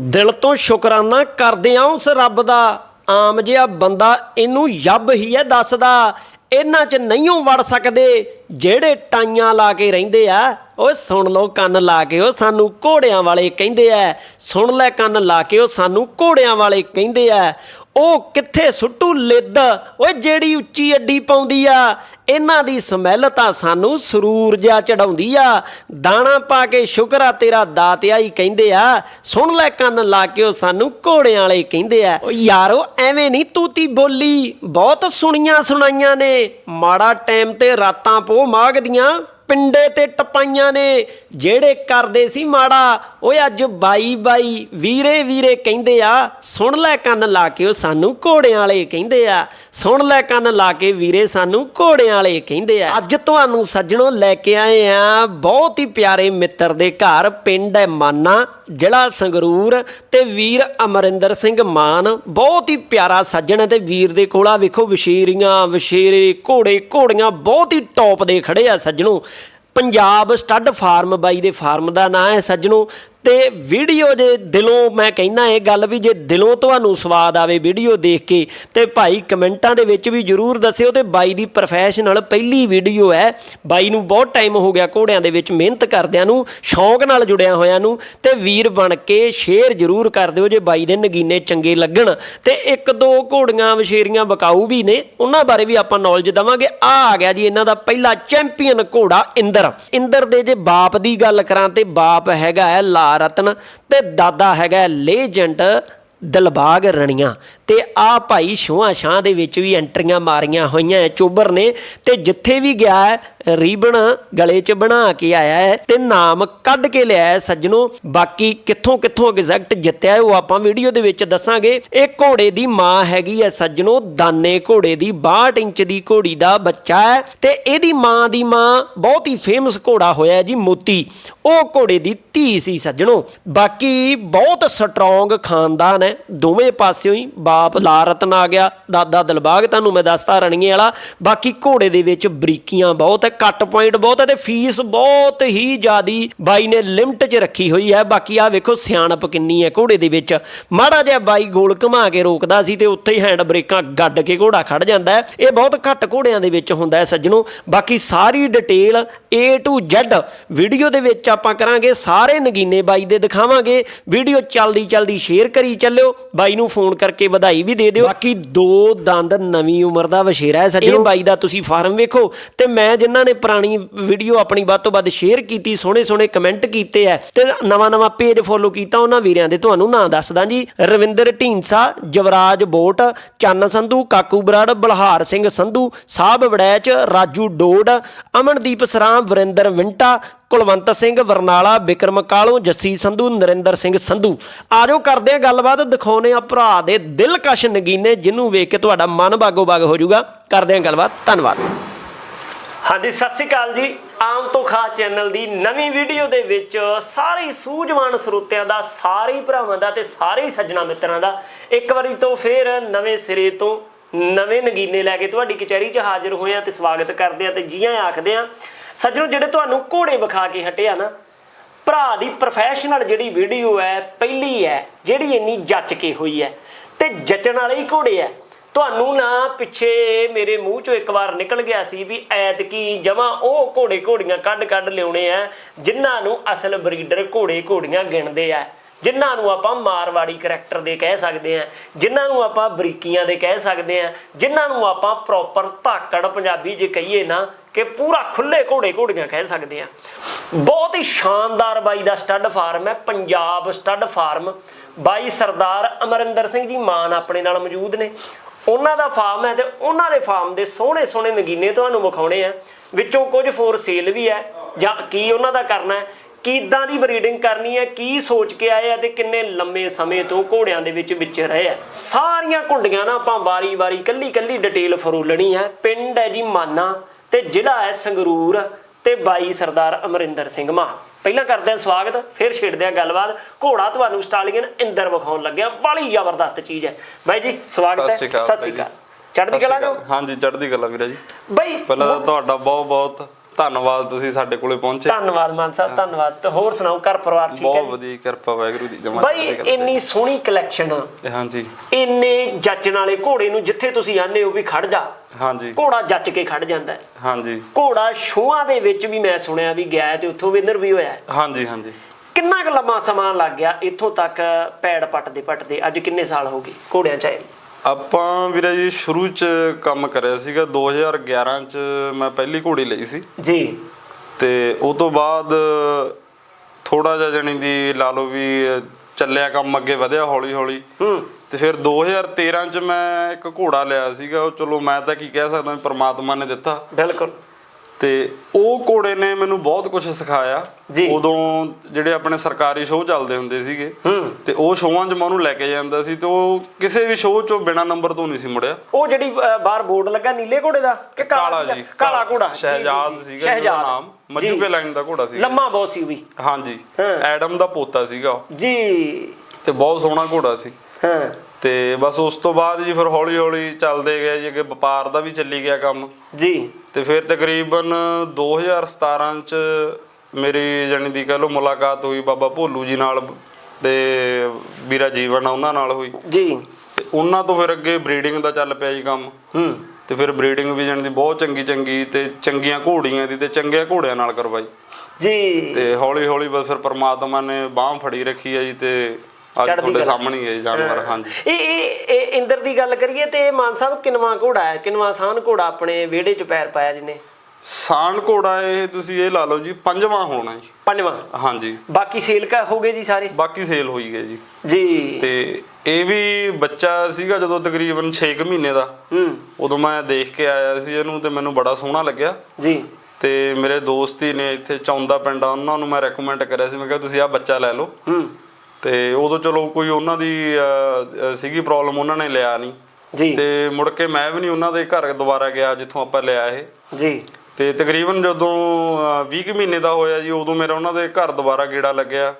ਦਿਲ ਤੋਂ ਸ਼ੁਕਰਾਨਾ ਕਰਦੇ ਆ ਉਸ ਰੱਬ ਦਾ। ਆਮ ਜਿਹਾ ਬੰਦਾ ਇਹਨੂੰ ਯੱਬ ਹੀ ਹੈ ਦੱਸਦਾ, ਇਹਨਾਂ 'ਚ ਨਹੀਂ ਓ ਵੜ ਸਕਦੇ, ਜਿਹੜੇ ਟਾਈਆਂ ਲਾ ਕੇ ਰਹਿੰਦੇ ਆ, ਓਏ ਸੁਣ ਲਓ ਕੰਨ ਲਾ ਕੇ ਉਹ ਸਾਨੂੰ ਘੋੜਿਆਂ ਵਾਲੇ ਕਹਿੰਦੇ ਆ, ਸੁਣ ਲੈ ਕੰਨ ਲਾ ਕੇ ਉਹ ਸਾਨੂੰ ਘੋੜਿਆਂ ਵਾਲੇ ਕਹਿੰਦੇ ਆ ਉਹ ਕਿੱਥੇ ਸੁੱਟੂ ਲਿੱਦ? ਓਏ ਜਿਹੜੀ ਉੱਚੀ ਅੱਡੀ ਪਾਉਂਦੀ ਆ, ਇਹਨਾਂ ਦੀ ਸਮੈਲ ਤਾਂ ਸਾਨੂੰ ਸਰੂਰ ਜਿਹਾ ਚੜਾਉਂਦੀ ਆ। ਦਾਣਾ ਪਾ ਕੇ ਸ਼ੁਕਰ ਆ ਤੇਰਾ ਦਾਤਿਆ ਹੀ ਕਹਿੰਦੇ ਆ। ਸੁਣ ਲੈ ਕੰਨ ਲਾ ਕੇ ਉਹ ਸਾਨੂੰ ਘੋੜਿਆਂ ਵਾਲੇ ਕਹਿੰਦੇ ਆ। ਓ ਯਾਰੋ, ਐਵੇਂ ਨਹੀਂ ਤੂਤੀ ਬੋਲੀ। ਬਹੁਤ ਸੁਣੀਆਂ ਸੁਣਾਈਆਂ ਨੇ। ਮਾੜਾ ਟਾਈਮ ਤੇ ਰਾਤਾਂ ਪੋ ਮਾਗਦੀਆਂ। ਪਿੰਡੇ ਤੇ ਟਪਾਈਆਂ ਨੇ। ਜਿਹੜੇ ਕਰਦੇ ਸੀ ਮਾੜਾ, ਓਏ ਅੱਜ ਬਾਈ ਬਾਈ ਵੀਰੇ ਵੀਰੇ ਕਹਿੰਦੇ ਆ, ਸੁਣ ਲੈ ਕੰਨ ਲਾ ਕੇ ਉਹ ਸਾਨੂੰ ਘੋੜਿਆਂ ਵਾਲੇ ਕਹਿੰਦੇ ਆ। ਸੁਣ ਲੈ ਕੰਨ ਲਾ ਕੇ ਵੀਰੇ ਸਾਨੂੰ ਘੋੜਿਆਂ ਵਾਲੇ ਕਹਿੰਦੇ ਆ। ਅੱਜ ਤੁਹਾਨੂੰ ਸੱਜਣੋ ਲੈ ਕੇ ਆਏ ਆ, ਬਹੁਤ ਹੀ ਪਿਆਰੇ ਮਿੱਤਰ ਦੇ ਘਰ, ਪਿੰਡ ਹੈ ਮਾਨਾ। ਜ਼ਿਲ੍ਹਾ ਸੰਗਰੂਰ ਤੇ ਵੀਰ ਅਮਰਿੰਦਰ ਸਿੰਘ ਮਾਨ, ਬਹੁਤ ਹੀ ਪਿਆਰਾ ਸੱਜਣ ਹੈ ਤੇ ਵੀਰ ਦੇ ਕੋਲ ਆ, ਵੇਖੋ ਵਿਸ਼ੇਰੀਆਂ, ਵਿਸ਼ੇਰੇ, ਘੋੜੇ, ਘੋੜੀਆਂ ਬਹੁਤ ਹੀ ਟੌਪ ਦੇ ਖੜੇ ਆ ਸੱਜਣੋ। ਪੰਜਾਬ ਸਟੱਡ ਫਾਰਮ, ਬਾਈ ਦੇ ਫਾਰਮ ਦਾ ਨਾਂ ਹੈ ਸੱਜਣੋ। ਤੇ ਵੀਡੀਓ ਜੇ ਦਿਲੋਂ ਮੈਂ ਕਹਿਣਾ ਇਹ ਗੱਲ ਵੀ ਜੇ ਦਿਲੋਂ ਤੁਹਾਨੂੰ ਸਵਾਦ ਆਵੇ ਵੀਡੀਓ ਦੇਖ ਕੇ, ਤੇ ਭਾਈ ਕਮੈਂਟਾਂ ਦੇ ਵਿੱਚ ਵੀ ਜਰੂਰ ਦੱਸਿਓ ਤੇ ਬਾਈ ਦੀ ਪ੍ਰੋਫੈਸ਼ਨਲ ਪਹਿਲੀ ਵੀਡੀਓ ਹੈ। ਬਾਈ ਨੂੰ ਬਹੁਤ ਟਾਈਮ ਹੋ ਗਿਆ ਘੋੜਿਆਂ ਦੇ ਵਿੱਚ ਮਿਹਨਤ ਕਰਦਿਆਂ ਨੂੰ, ਸ਼ੌਂਕ ਨਾਲ ਜੁੜਿਆ ਹੋਇਆਂ ਨੂੰ, ਤੇ ਵੀਰ ਬਣ ਕੇ ਸ਼ੇਅਰ ਜਰੂਰ ਕਰ ਦਿਓ ਜੇ ਬਾਈ ਦੇ ਨਗੀਨੇ ਚੰਗੇ ਲੱਗਣ। ਤੇ ਇੱਕ ਦੋ ਘੋੜੀਆਂ ਵਸ਼ੇਰੀਆਂ ਬਕਾਊ ਵੀ ਨੇ, ਉਹਨਾਂ ਬਾਰੇ ਵੀ ਆਪਾਂ ਨੌਲੇਜ ਦਵਾਂਗੇ। ਆ ਆ ਗਿਆ ਜੀ ਇਹਨਾਂ ਦਾ ਪਹਿਲਾ ਚੈਂਪੀਅਨ ਘੋੜਾ ਇੰਦਰ। ਇੰਦਰ ਦੇ ਜੇ ਬਾਪ ਦੀ ਗੱਲ ਕਰਾਂ ਤੇ ਬਾਪ ਹੈਗਾ ਹੈ ਲਾਲ ਲਾ ਰਤਨ ਤੇ ਦਾਦਾ ਹੈਗਾ ਹੈ ਲੇਜੈਂਡ ਦਲਬਾਗ ਰਣੀਆਂ। ਤੇ ਆ ਭਾਈ ਛੋਹਾਂ ਛਾਂ ਦੇ ਵਿੱਚ ਵੀ ਐਂਟਰੀਆਂ ਮਾਰੀਆਂ ਹੋਈਆਂ ਐ ਚੋਬਰ ਨੇ। ਤੇ ਜਿੱਥੇ ਵੀ ਗਿਆ ਹੈ ਗਲੇ 'ਚ ਬਣਾ ਕੇ ਆਇਆ ਹੈ ਤੇ ਨਾਮ ਕੱਢ ਕੇ ਲਿਆ ਹੈ ਸੱਜਣੋ। ਬਾਕੀ ਕਿੱਥੋਂ ਕਿੱਥੋਂ ਐਗਜ਼ੈਕਟ ਜਿੱਤਿਆ ਉਹ ਆਪਾਂ ਵੀਡੀਓ ਦੇ ਵਿੱਚ ਦੱਸਾਂਗੇ। ਇਹ ਘੋੜੇ ਦੀ ਮਾਂ ਹੈਗੀ ਹੈ ਸੱਜਣੋ, ਦਾਨੇ ਘੋੜੇ ਦੀ 62 ਇੰਚ ਦੀ ਘੋੜੀ ਦਾ ਬੱਚਾ ਹੈ ਤੇ ਇਹਦੀ ਮਾਂ ਦੀ ਮਾਂ ਬਹੁਤ ਹੀ ਫੇਮਸ ਘੋੜਾ ਹੋਇਆ ਜੀ ਮੋਤੀ। ਉਹ ਘੋੜੇ ਦੀ ਧੀ ਸੀ ਸੱਜਣੋ। ਬਾਕੀ ਬਹੁਤ ਸਟਰੋਂਗ ਖਾਨਦਾਨ ਹੈ। ਦੋਵੇਂ ਪਾਸਿਓਂ ਹੀ ਬਾਪ ਲਾ ਰਤਨ ਆ ਗਿਆ। ਦਾਦਾ ਦਿਲਬਾਗ ਤੁਹਾਨੂੰ ਮੈਂ ਦੱਸਤਾ ਰਣੀਏ ਵਾਲਾ। ਬਾਕੀ ਘੋੜੇ ਦੇ ਵਿੱਚ ਬਰੀਕੀਆਂ ਬਹੁਤ ਹੈ। ਕੱਟ ਪੁਆਇੰਟ ਬਹੁਤ ਹੈ ਤੇ ਫੀਸ ਬਹੁਤ ਹੀ ਜ਼ਿਆਦੀ ਬਾਈ ਨੇ ਲਿਮਟ 'ਚ ਰੱਖੀ ਹੋਈ ਹੈ ਬਾਕੀ ਆ ਵੇਖੋ ਸਿਆਣਪ ਕਿੰਨੀ ਹੈ ਘੋੜੇ ਦੇ ਵਿੱਚ। ਮਾੜਾ ਜਿਹਾ ਬਾਈ ਗੋਲ ਘੁਮਾ ਕੇ ਰੋਕਦਾ ਸੀ ਤੇ ਉੱਥੇ ਹੀ ਹੈਂਡ ਬ੍ਰੇਕਾਂ ਗੱਡ ਕੇ ਘੋੜਾ ਖੜ ਜਾਂਦਾ ਇਹ ਬਹੁਤ ਘੱਟ ਘੋੜਿਆਂ ਦੇ ਵਿੱਚ ਹੁੰਦਾ ਹੈ ਸੱਜਣੋ। ਬਾਕੀ ਸਾਰੀ detail A to Z video ਦੇ ਵਿੱਚ ਆਪਾਂ ਕਰਾਂਗੇ। ਸਾਰੇ ਨਗੀਨੇ ਬਾਈ ਦੇ ਦਿਖਾਵਾਂਗੇ। ਵੀਡੀਓ ਚੱਲਦੀ ਚੱਲਦੀ ਸ਼ੇਅਰ ਕਰੀ ਚੱਲਿਓ। ਬਾਈ ਨੂੰ ਫੋਨ ਕਰਕੇ ਵਧਾਈ ਵੀ ਦੇ ਦਿਓ। ਬਾਕੀ ਦੋ ਦੰਦ ਨਵੀਂ ਉਮਰ ਦਾ ਵਸ਼ੇਰਾ ਹੈ ਸੱਜਣੋ। ਬਾਈ ਦਾ ਤੁਸੀਂ ਫਾਰਮ ਵੇਖੋ ਤੇ ਮੈਂ ਜਿਨ੍ਹਾਂ ਨੇ ਪੁਰਾਣੀ ਵੀਡੀਓ ਆਪਣੀ ਵੱਧ ਤੋਂ ਵੱਧ ਸ਼ੇਅਰ ਕੀਤੀ, ਸੋਹਣੇ ਸੋਹਣੇ ਕਮੈਂਟ ਕੀਤੇ ਆ ਤੇ ਨਵਾਂ ਨਵਾਂ ਪੇਜ ਫੋਲੋ ਕੀਤਾ ਉਹਨਾਂ ਵੀਰਿਆਂ ਦੇ। ਤੁਹਾਨੂੰ ਨਾਂ ਦੱਸਦਾ ਜੀ, ਰਵਿੰਦਰ ਢੀਂਸਾ ਜਵਰਾਜ ਬੋਟ, ਚੰਨ ਸੰਧੂ, ਕਾਕੂ ਬਰਾੜ, ਬਲਹਾਰ ਸਿੰਘ ਸੰਧੂ ਸਾਹਿਬ ਵੜੈਚ, ਰਾਜੂ ਡੋਡ, ਅਮਨਦੀਪ ਸਰਾਮ ਵਰਿੰਦਰ ਵਿੰਟਾ, ਕੁਲਵੰਤ ਸਿੰਘ, ਵਰਨਾਲਾ ਵਿਕਰਮ ਕਾਲੋਂ, ਜੱਸੀ ਸੰਧੂ, ਨਰਿੰਦਰ ਸਿੰਘ ਸੰਧੂ। ਆਜੋ ਕਰਦੇ ਆ ਗੱਲਬਾਤ ਦਿਖਾਉਨੇ ਆ ਭਰਾ ਦੇ ਦਿਲਕਸ਼ ਨਗੀਨੇ, ਜਿਹਨੂੰ ਵੇਖ ਕੇ ਤੁਹਾਡਾ ਮਨ ਬਾਗੋ ਬਾਗ ਹੋ ਜਾਊਗਾ। ਕਰਦੇ ਆ ਗੱਲਬਾਤ, ਧੰਨਵਾਦ। ਹਾਂਜੀ, ਸਤਿ ਸ਼੍ਰੀ ਅਕਾਲ ਜੀ। ਆਮ ਤੋਂ ਖਾਸ ਚੈਨਲ ਦੀ ਨਵੀਂ ਵੀਡੀਓ ਦੇ ਵਿੱਚ ਸਾਰੇ ਹੀ ਸੂਝਵਾਨ ਸਰੋਤਿਆਂ ਦਾ, ਸਾਰੇ ਹੀ ਭਰਾਵਾਂ ਦਾ ਤੇ ਸਾਰੇ ਹੀ ਸੱਜਣਾ ਮਿੱਤਰਾਂ ਦਾ ਇੱਕ ਵਾਰੀ ਤੋਂ ਫੇਰ ਨਵੇਂ ਸਿਰੇ ਤੋਂ ਨਵੇਂ ਨਗੀਨੇ ਲੈ ਕੇ ਤੁਹਾਡੀ ਕਚਹਿਰੀ 'ਚ ਹਾਜ਼ਰ ਹੋਏ ਆ ਤੇ ਸਵਾਗਤ ਕਰਦੇ ਆ ਤੇ ਜੀਆਂ ਆਖਦੇ ਆ ਸੱਜਣੋ, ਜਿਹੜੇ ਤੁਹਾਨੂੰ ਘੋੜੇ ਵਿਖਾ ਕੇ ਹਟਿਆ ਨਾ, ਭਰਾ ਦੀ ਪ੍ਰੋਫੈਸ਼ਨਲ ਜਿਹੜੀ ਵੀਡੀਓ ਹੈ, ਪਹਿਲੀ ਹੈ, ਜਿਹੜੀ ਇੰਨੀ ਜੱਚ ਕੇ ਹੋਈ ਹੈ ਤੇ ਜੱਚਣ ਵਾਲੇ ਹੀ ਘੋੜੇ ਆ ਤੁਹਾਨੂੰ ਨਾ ਪਿੱਛੇ ਮੇਰੇ ਮੂੰਹ ਚੋਂ ਇੱਕ ਵਾਰ ਨਿਕਲ ਗਿਆ ਸੀ ਵੀ ਐਤਕੀ ਜਮਾ ਉਹ ਘੋੜੇ ਘੋੜੀਆਂ ਕੱਢ ਕੱਢ ਲਿਆਉਣੇ ਆ, ਜਿਨ੍ਹਾਂ ਨੂੰ ਅਸਲ ਬਰੀਡਰ ਘੋੜੇ ਘੋੜੀਆਂ ਗਿਣਦੇ ਆ। ਜਿਨ੍ਹਾਂ ਨੂੰ ਆਪਾਂ ਮਾਰਵਾੜੀ ਕਰੈਕਟਰ ਦੇ ਕਹਿ ਸਕਦੇ ਆ, ਜਿਨ੍ਹਾਂ ਨੂੰ ਆਪਾਂ ਬਰੀਕੀਆਂ ਦੇ ਕਹਿ ਸਕਦੇ ਆ, ਜਿਨ੍ਹਾਂ ਨੂੰ ਆਪਾਂ ਪ੍ਰੋਪਰ ਧਾਕੜ ਪੰਜਾਬੀ ਜੇ ਕਹੀਏ ਨਾ, ਕਿ ਪੂਰਾ ਖੁੱਲੇ ਘੋੜੇ ਘੋੜੀਆਂ ਕਹਿ ਸਕਦੇ ਆ। ਬਹੁਤ ਹੀ ਸ਼ਾਨਦਾਰ ਬਾਈ ਦਾ ਸਟੱਡ ਫਾਰਮ ਹੈ, Punjab stud farm by Sardar Amarinder Singh ji Maan ਆਪਣੇ ਨਾਲ ਮੌਜੂਦ ਨੇ। ਉਹਨਾਂ ਦਾ ਫਾਰਮ ਹੈ ਤੇ ਉਹਨਾਂ ਦੇ ਫਾਰਮ ਦੇ ਸੋਹਣੇ ਸੋਹਣੇ ਨਗੀਨੇ ਤੁਹਾਨੂੰ ਵਿਖਾਉਣੇ ਆ। ਵਿੱਚੋਂ ਕੁਝ ਫੋਰ ਸੇਲ ਵੀ ਹੈ ਜਾਂ ਕੀ ਉਹਨਾਂ ਦਾ ਕਰਨਾ ਹੈ, ਕਿੱਦਾਂ ਦੀ ਬਰੀਡਿੰਗ ਕਰਨੀ ਹੈ, ਕੀ ਸੋਚ ਕੇ ਆਏ ਆ ਤੇ ਕਿੰਨੇ ਲੰਮੇ ਸਮੇਂ ਤੋਂ ਘੋੜਿਆਂ ਦੇ ਵਿੱਚ ਵਿਚ ਰਹੇ ਆ। ਸਾਰੀਆਂ ਕੁੰਡੀਆਂ ਨਾ ਆਪਾਂ ਵਾਰੀ-ਵਾਰੀ ਕੱਲੀ-ਕੱਲੀ ਡਿਟੇਲ ਫਰੋਲਣੀ ਹੈ। ਪਿੰਡ ਹੈ ਜੀ ਮਾਨਾ ਤੇ ਜ਼ਿਲ੍ਹਾ ਹੈ ਸੰਗਰੂਰ ਤੇ ਬਾਈ ਸਰਦਾਰ ਅਮਰਿੰਦਰ ਸਿੰਘ ਮਾ ਪਹਿਲਾਂ ਕਰਦੇ ਹਾਂ ਸਵਾਗਤ ਫਿਰ ਛੇੜਦੇ ਹਾਂ ਗੱਲਬਾਤ। ਘੋੜਾ ਤੁਹਾਨੂੰ ਸਟਾਲੀਅਨ ਇੰਦਰ ਵਿਖਾਉਣ ਲੱਗਿਆ। ਬੜੀ ਜ਼ਬਰਦਸਤ ਚੀਜ਼ ਹੈ। ਬਾਈ ਜੀ ਸਵਾਗਤ ਹੈ। ਸਤਿ ਸ਼੍ਰੀ ਅਕਾਲ ਚੜ੍ਹਦੀ ਕਲਾ ਜੋ ਹਾਂਜੀ ਚੜ੍ਹਦੀ ਕਲਾ ਵੀਰਾ ਜੀ। ਬਾਈ ਪਹਿਲਾਂ ਤਾਂ ਤੁਹਾਡਾ ਬਹੁਤ ਬਹੁਤ ਧੰਨਵਾਦ ਤੁਸੀਂ ਸਾਡੇ ਕੋਲੇ ਪਹੁੰਚੇ। ਧੰਨਵਾਦ ਮਾਨ ਸਾਹਿਬ ਧੰਨਵਾਦ। ਤੇ ਹੋਰ ਸੁਣਾਓ ਘਰ ਪਰਿਵਾਰ ਠੀਕ ਹੈ ਬਹੁਤ? ਵਧੀਆ ਕਿਰਪਾ ਵਾਹਿਗੁਰੂ ਦੀ ਜਮਾ ਬਾਈ ਇੰਨੀ ਸੋਹਣੀ ਕਲੈਕਸ਼ਨ ਹਾਂਜੀ। ਇੰਨੇ ਜੱਜਣ ਵਾਲੇ ਘੋੜੇ ਨੂੰ ਜਿੱਥੇ ਤੁਸੀਂ ਆਨੇ ਹੋ ਵੀ ਖੜ ਜਾ। ਹਾਂਜੀ। ਘੋੜਾ ਜੱਜ ਕੇ ਖੜ ਜਾਂਦਾ ਹਾਂਜੀ। ਘੋੜਾ ਸ਼ੋਆਂ ਦੇ ਵਿੱਚ ਵੀ ਮੈਂ ਸੁਣਿਆ ਵੀ ਗਿਆ ਤੇ ਉੱਥੋਂ ਵੀ ਹੋਇਆ ਹੈ। ਹਾਂਜੀ ਹਾਂਜੀ। ਕਿੰਨਾ ਕੁ ਲੰਮਾ ਸਮਾਂ ਲੱਗ ਗਿਆ ਇੱਥੋਂ ਤੱਕ ਪੈੜ ਪੱਟਦੇ ਪੱਟਦੇ ਅੱਜ ਕਿੰਨੇ ਸਾਲ ਹੋ ਗਏ ਘੋੜਿਆਂ ਚ ਆਏ? ਆਪਾਂ ਵੀਰੇ ਜੀ ਸ਼ੁਰੂ ਚ ਕੰਮ ਕਰਿਆ ਸੀਗਾ 2011 ਚ ਮੈਂ ਪਹਿਲੀ ਘੋੜੀ ਲਈ ਸੀ। ਜੀ। ਤੇ ਉਹ ਤੋਂ ਬਾਅਦ ਥੋੜਾ ਜਿਹਾ ਜਣੀ ਦੀ ਲਾ ਲਓ ਵੀ ਚੱਲਿਆ ਕੰਮ ਅੱਗੇ ਵਧਿਆ ਹੌਲੀ ਹੌਲੀ ਹੂੰ। ਤੇ ਫਿਰ 2013 ਚ ਮੈਂ ਇੱਕ ਘੋੜਾ ਲਿਆ ਸੀਗਾ ਉਹ ਚਲੋ ਮੈਂ ਤਾਂ ਕੀ ਕਹਿ ਸਕਦਾ ਪ੍ਰਮਾਤਮਾ ਨੇ ਦਿੱਤਾ। ਬਿਲਕੁਲ। ਤੇ ਉਹ ਘੋੜੇ ਨੇ ਮੈਨੂੰ ਬਹੁਤ ਕੁਝ ਸਿਖਾਇਆ। ਉਦੋਂ ਜਿਹੜੇ ਆਪਣੇ ਸਰਕਾਰੀ ਸ਼ੋਅ ਚੱਲਦੇ ਹੁੰਦੇ ਸੀਗੇ ਤੇ ਉਹ ਸ਼ੋਆਂ 'ਚ ਮੈਂ ਉਹਨੂੰ ਲੈ ਕੇ ਜਾਂਦਾ ਸੀ ਤੇ ਉਹ ਕਿਸੇ ਵੀ ਸ਼ੋਅ 'ਚੋਂ ਬਿਨਾ ਨੰਬਰ ਤੋਂ ਨਹੀਂ ਸੀ ਮੁੜਿਆ। ਉਹ ਜਿਹੜੀ ਬਾਹਰ ਬੋਰਡ ਲੱਗਾ ਨੀਲੇ ਘੋੜੇ ਦਾ ਕਿ ਕਾਲਾ? ਜੀ ਕਾਲਾ ਘੋੜਾ। ਸ਼ਹਿਜਾਦ ਸੀਗਾ ਉਹਦਾ। ਨਾਮ। ਮੱਜੂਕੇ ਲਾਈਨ ਦਾ ਘੋੜਾ ਸੀ ਲੰਮਾ ਬਹੁਤ ਸੀ ਉਹ ਵੀ। ਹਾਂਜੀ। ਐਡਮ ਦਾ ਪੋਤਾ ਸੀਗਾ ਜੀ। ਤੇ ਬਹੁਤ ਸੋਹਣਾ ਘੋੜਾ ਸੀ। ਹਾਂ। ਤੇ ਬਸ ਉਸ ਤੋਂ ਬਾਅਦ ਜੀ ਫਿਰ ਹੌਲੀ ਹੌਲੀ ਚੱਲਦੇ ਗਏ ਜੀ ਅੱਗੇ ਵਪਾਰ ਦਾ ਵੀ ਚੱਲੀ ਗਿਆ ਕੰਮ। ਜੀ। ਤੇ ਫਿਰ ਤਕਰੀਬਨ 2017 ਚ ਮੇਰੀ ਜਾਣੀ ਦੀ ਕਹ ਲਓ ਮੁਲਾਕਾਤ ਹੋਈ ਬਾਬਾ ਭੋਲੂ ਜੀ ਨਾਲ ਤੇ ਵੀਰਾ ਜੀਵਨ ਉਹਨਾਂ ਨਾਲ ਹੋਈ। ਜੀ। ਤੇ ਉਹਨਾਂ ਤੋਂ ਫਿਰ ਅੱਗੇ ਬਰੀਡਿੰਗ ਦਾ ਚੱਲ ਪਿਆ ਜੀ ਕੰਮ। ਹੂੰ। ਤੇ ਫਿਰ ਬਰੀਡਿੰਗ ਵੀ ਜਾਣੀ ਦੀ ਬਹੁਤ ਚੰਗੀ ਚੰਗੀ ਤੇ ਚੰਗੀਆਂ ਘੋੜੀਆਂ ਦੀ ਤੇ ਚੰਗੇ ਘੋੜਿਆਂ ਨਾਲ ਕਰਵਾਈ। ਜੀ। ਤੇ ਹੌਲੀ ਹੌਲੀ ਬਸ ਫਿਰ ਪ੍ਰਮਾਤਮਾ ਨੇ ਬਾਹ ਫੜੀ ਰੱਖੀ ਆ ਜੀ ਤੇ ਅੱਜ ਚੜ੍ਹਦੀ ਤੁਹਾਡੇ ਕਲਾ। ਸਾਹਮਣੇ ਹੀ ਹੈ ਜਾਨਵਰ ਹਾਂਜੀ। ਇਹ ਇਹ ਇਹ ਇੰਦਰ ਦੀ ਗੱਲ ਕਰੀਏ ਤੇ ਇਹ ਮਾਨ ਸਾਹਿਬ ਕਿਨਵਾ ਘੋੜਾ ਹੈ? ਕਿਨਵਾ ਸਾਨ ਘੋੜਾ ਆਪਣੇ ਵਿਹੜੇ 'ਚ ਪੈਰ ਪਾਇਆ ਜਿਹਨੇ? ਸਾਨ ਘੋੜਾ ਇਹ ਤੁਸੀਂ ਇਹ ਲਾ ਲਓ ਜੀ ਪੰਜਵਾਂ ਹੋਣਾ ਜੀ। ਪੰਜਵਾਂ। ਹਾਂਜੀ। ਬਾਕੀ ਸੇਲ ਕਾ ਹੋ ਗਏ ਜੀ ਸਾਰੇ? ਬਾਕੀ ਸੇਲ ਹੋਈ ਗਏ ਜੀ। ਜੀ। ਤੇ ਇਹ ਵੀ ਬੱਚਾ ਸੀਗਾ ਜਦੋਂ ਤਕਰੀਬਨ 6 ਮਹੀਨੇ ਦਾ। ਹੂੰ। ਉਦੋਂ ਮੈਂ ਦੇਖ ਕੇ ਆਇਆ ਸੀ ਇਹਨੂੰ ਤੇ ਮੈਨੂੰ ਬੜਾ ਸੋਹਣਾ ਲੱਗਿਆ। ਜੀ। ਤੇ ਮੇਰੇ ਦੋਸਤ ਹੀ ਨੇ ਇੱਥੇ ਚੌਂਦਾ ਪਿੰਡ ਆ ਉਹਨਾਂ ਨੂੰ ਮੈਂ ਰეკਮੈਂਡ ਕਰਿਆ ਸੀ। ਮੈਂ ਕਿਹਾ ਤੁਸੀਂ ਆਹ ਬੱਚਾ ਲੈ ਲਓ। ਹੂੰ। ਤੇ ਉਦੋਂ ਚਲੋ ਕੋਈ ਉਹਨਾਂ ਦੀ ਸੀਗੀ ਪ੍ਰੋਬਲਮ ਉਹਨਾਂ ਨੇ ਲਿਆ ਨਹੀਂ। ਜੀ। ਤੇ ਮੁੜ ਕੇ ਮੈਂ ਵੀ ਨਹੀਂ ਉਹਨਾਂ ਦੇ ਘਰ ਦੁਬਾਰਾ ਗਿਆ ਜਿੱਥੋਂ ਆਪਾਂ ਲਿਆ ਇਹ। ਜੀ। ਤੇ ਤਕਰੀਬਨ ਜਦੋਂ ਅਹ, 20 ਕੁ ਮਹੀਨੇ ਦਾ ਹੋਇਆ ਜੀ ਉਦੋਂ ਮੇਰਾ ਉਹਨਾਂ ਦੇ ਘਰ ਦੁਬਾਰਾ ਗੇੜਾ ਲੱਗਿਆ।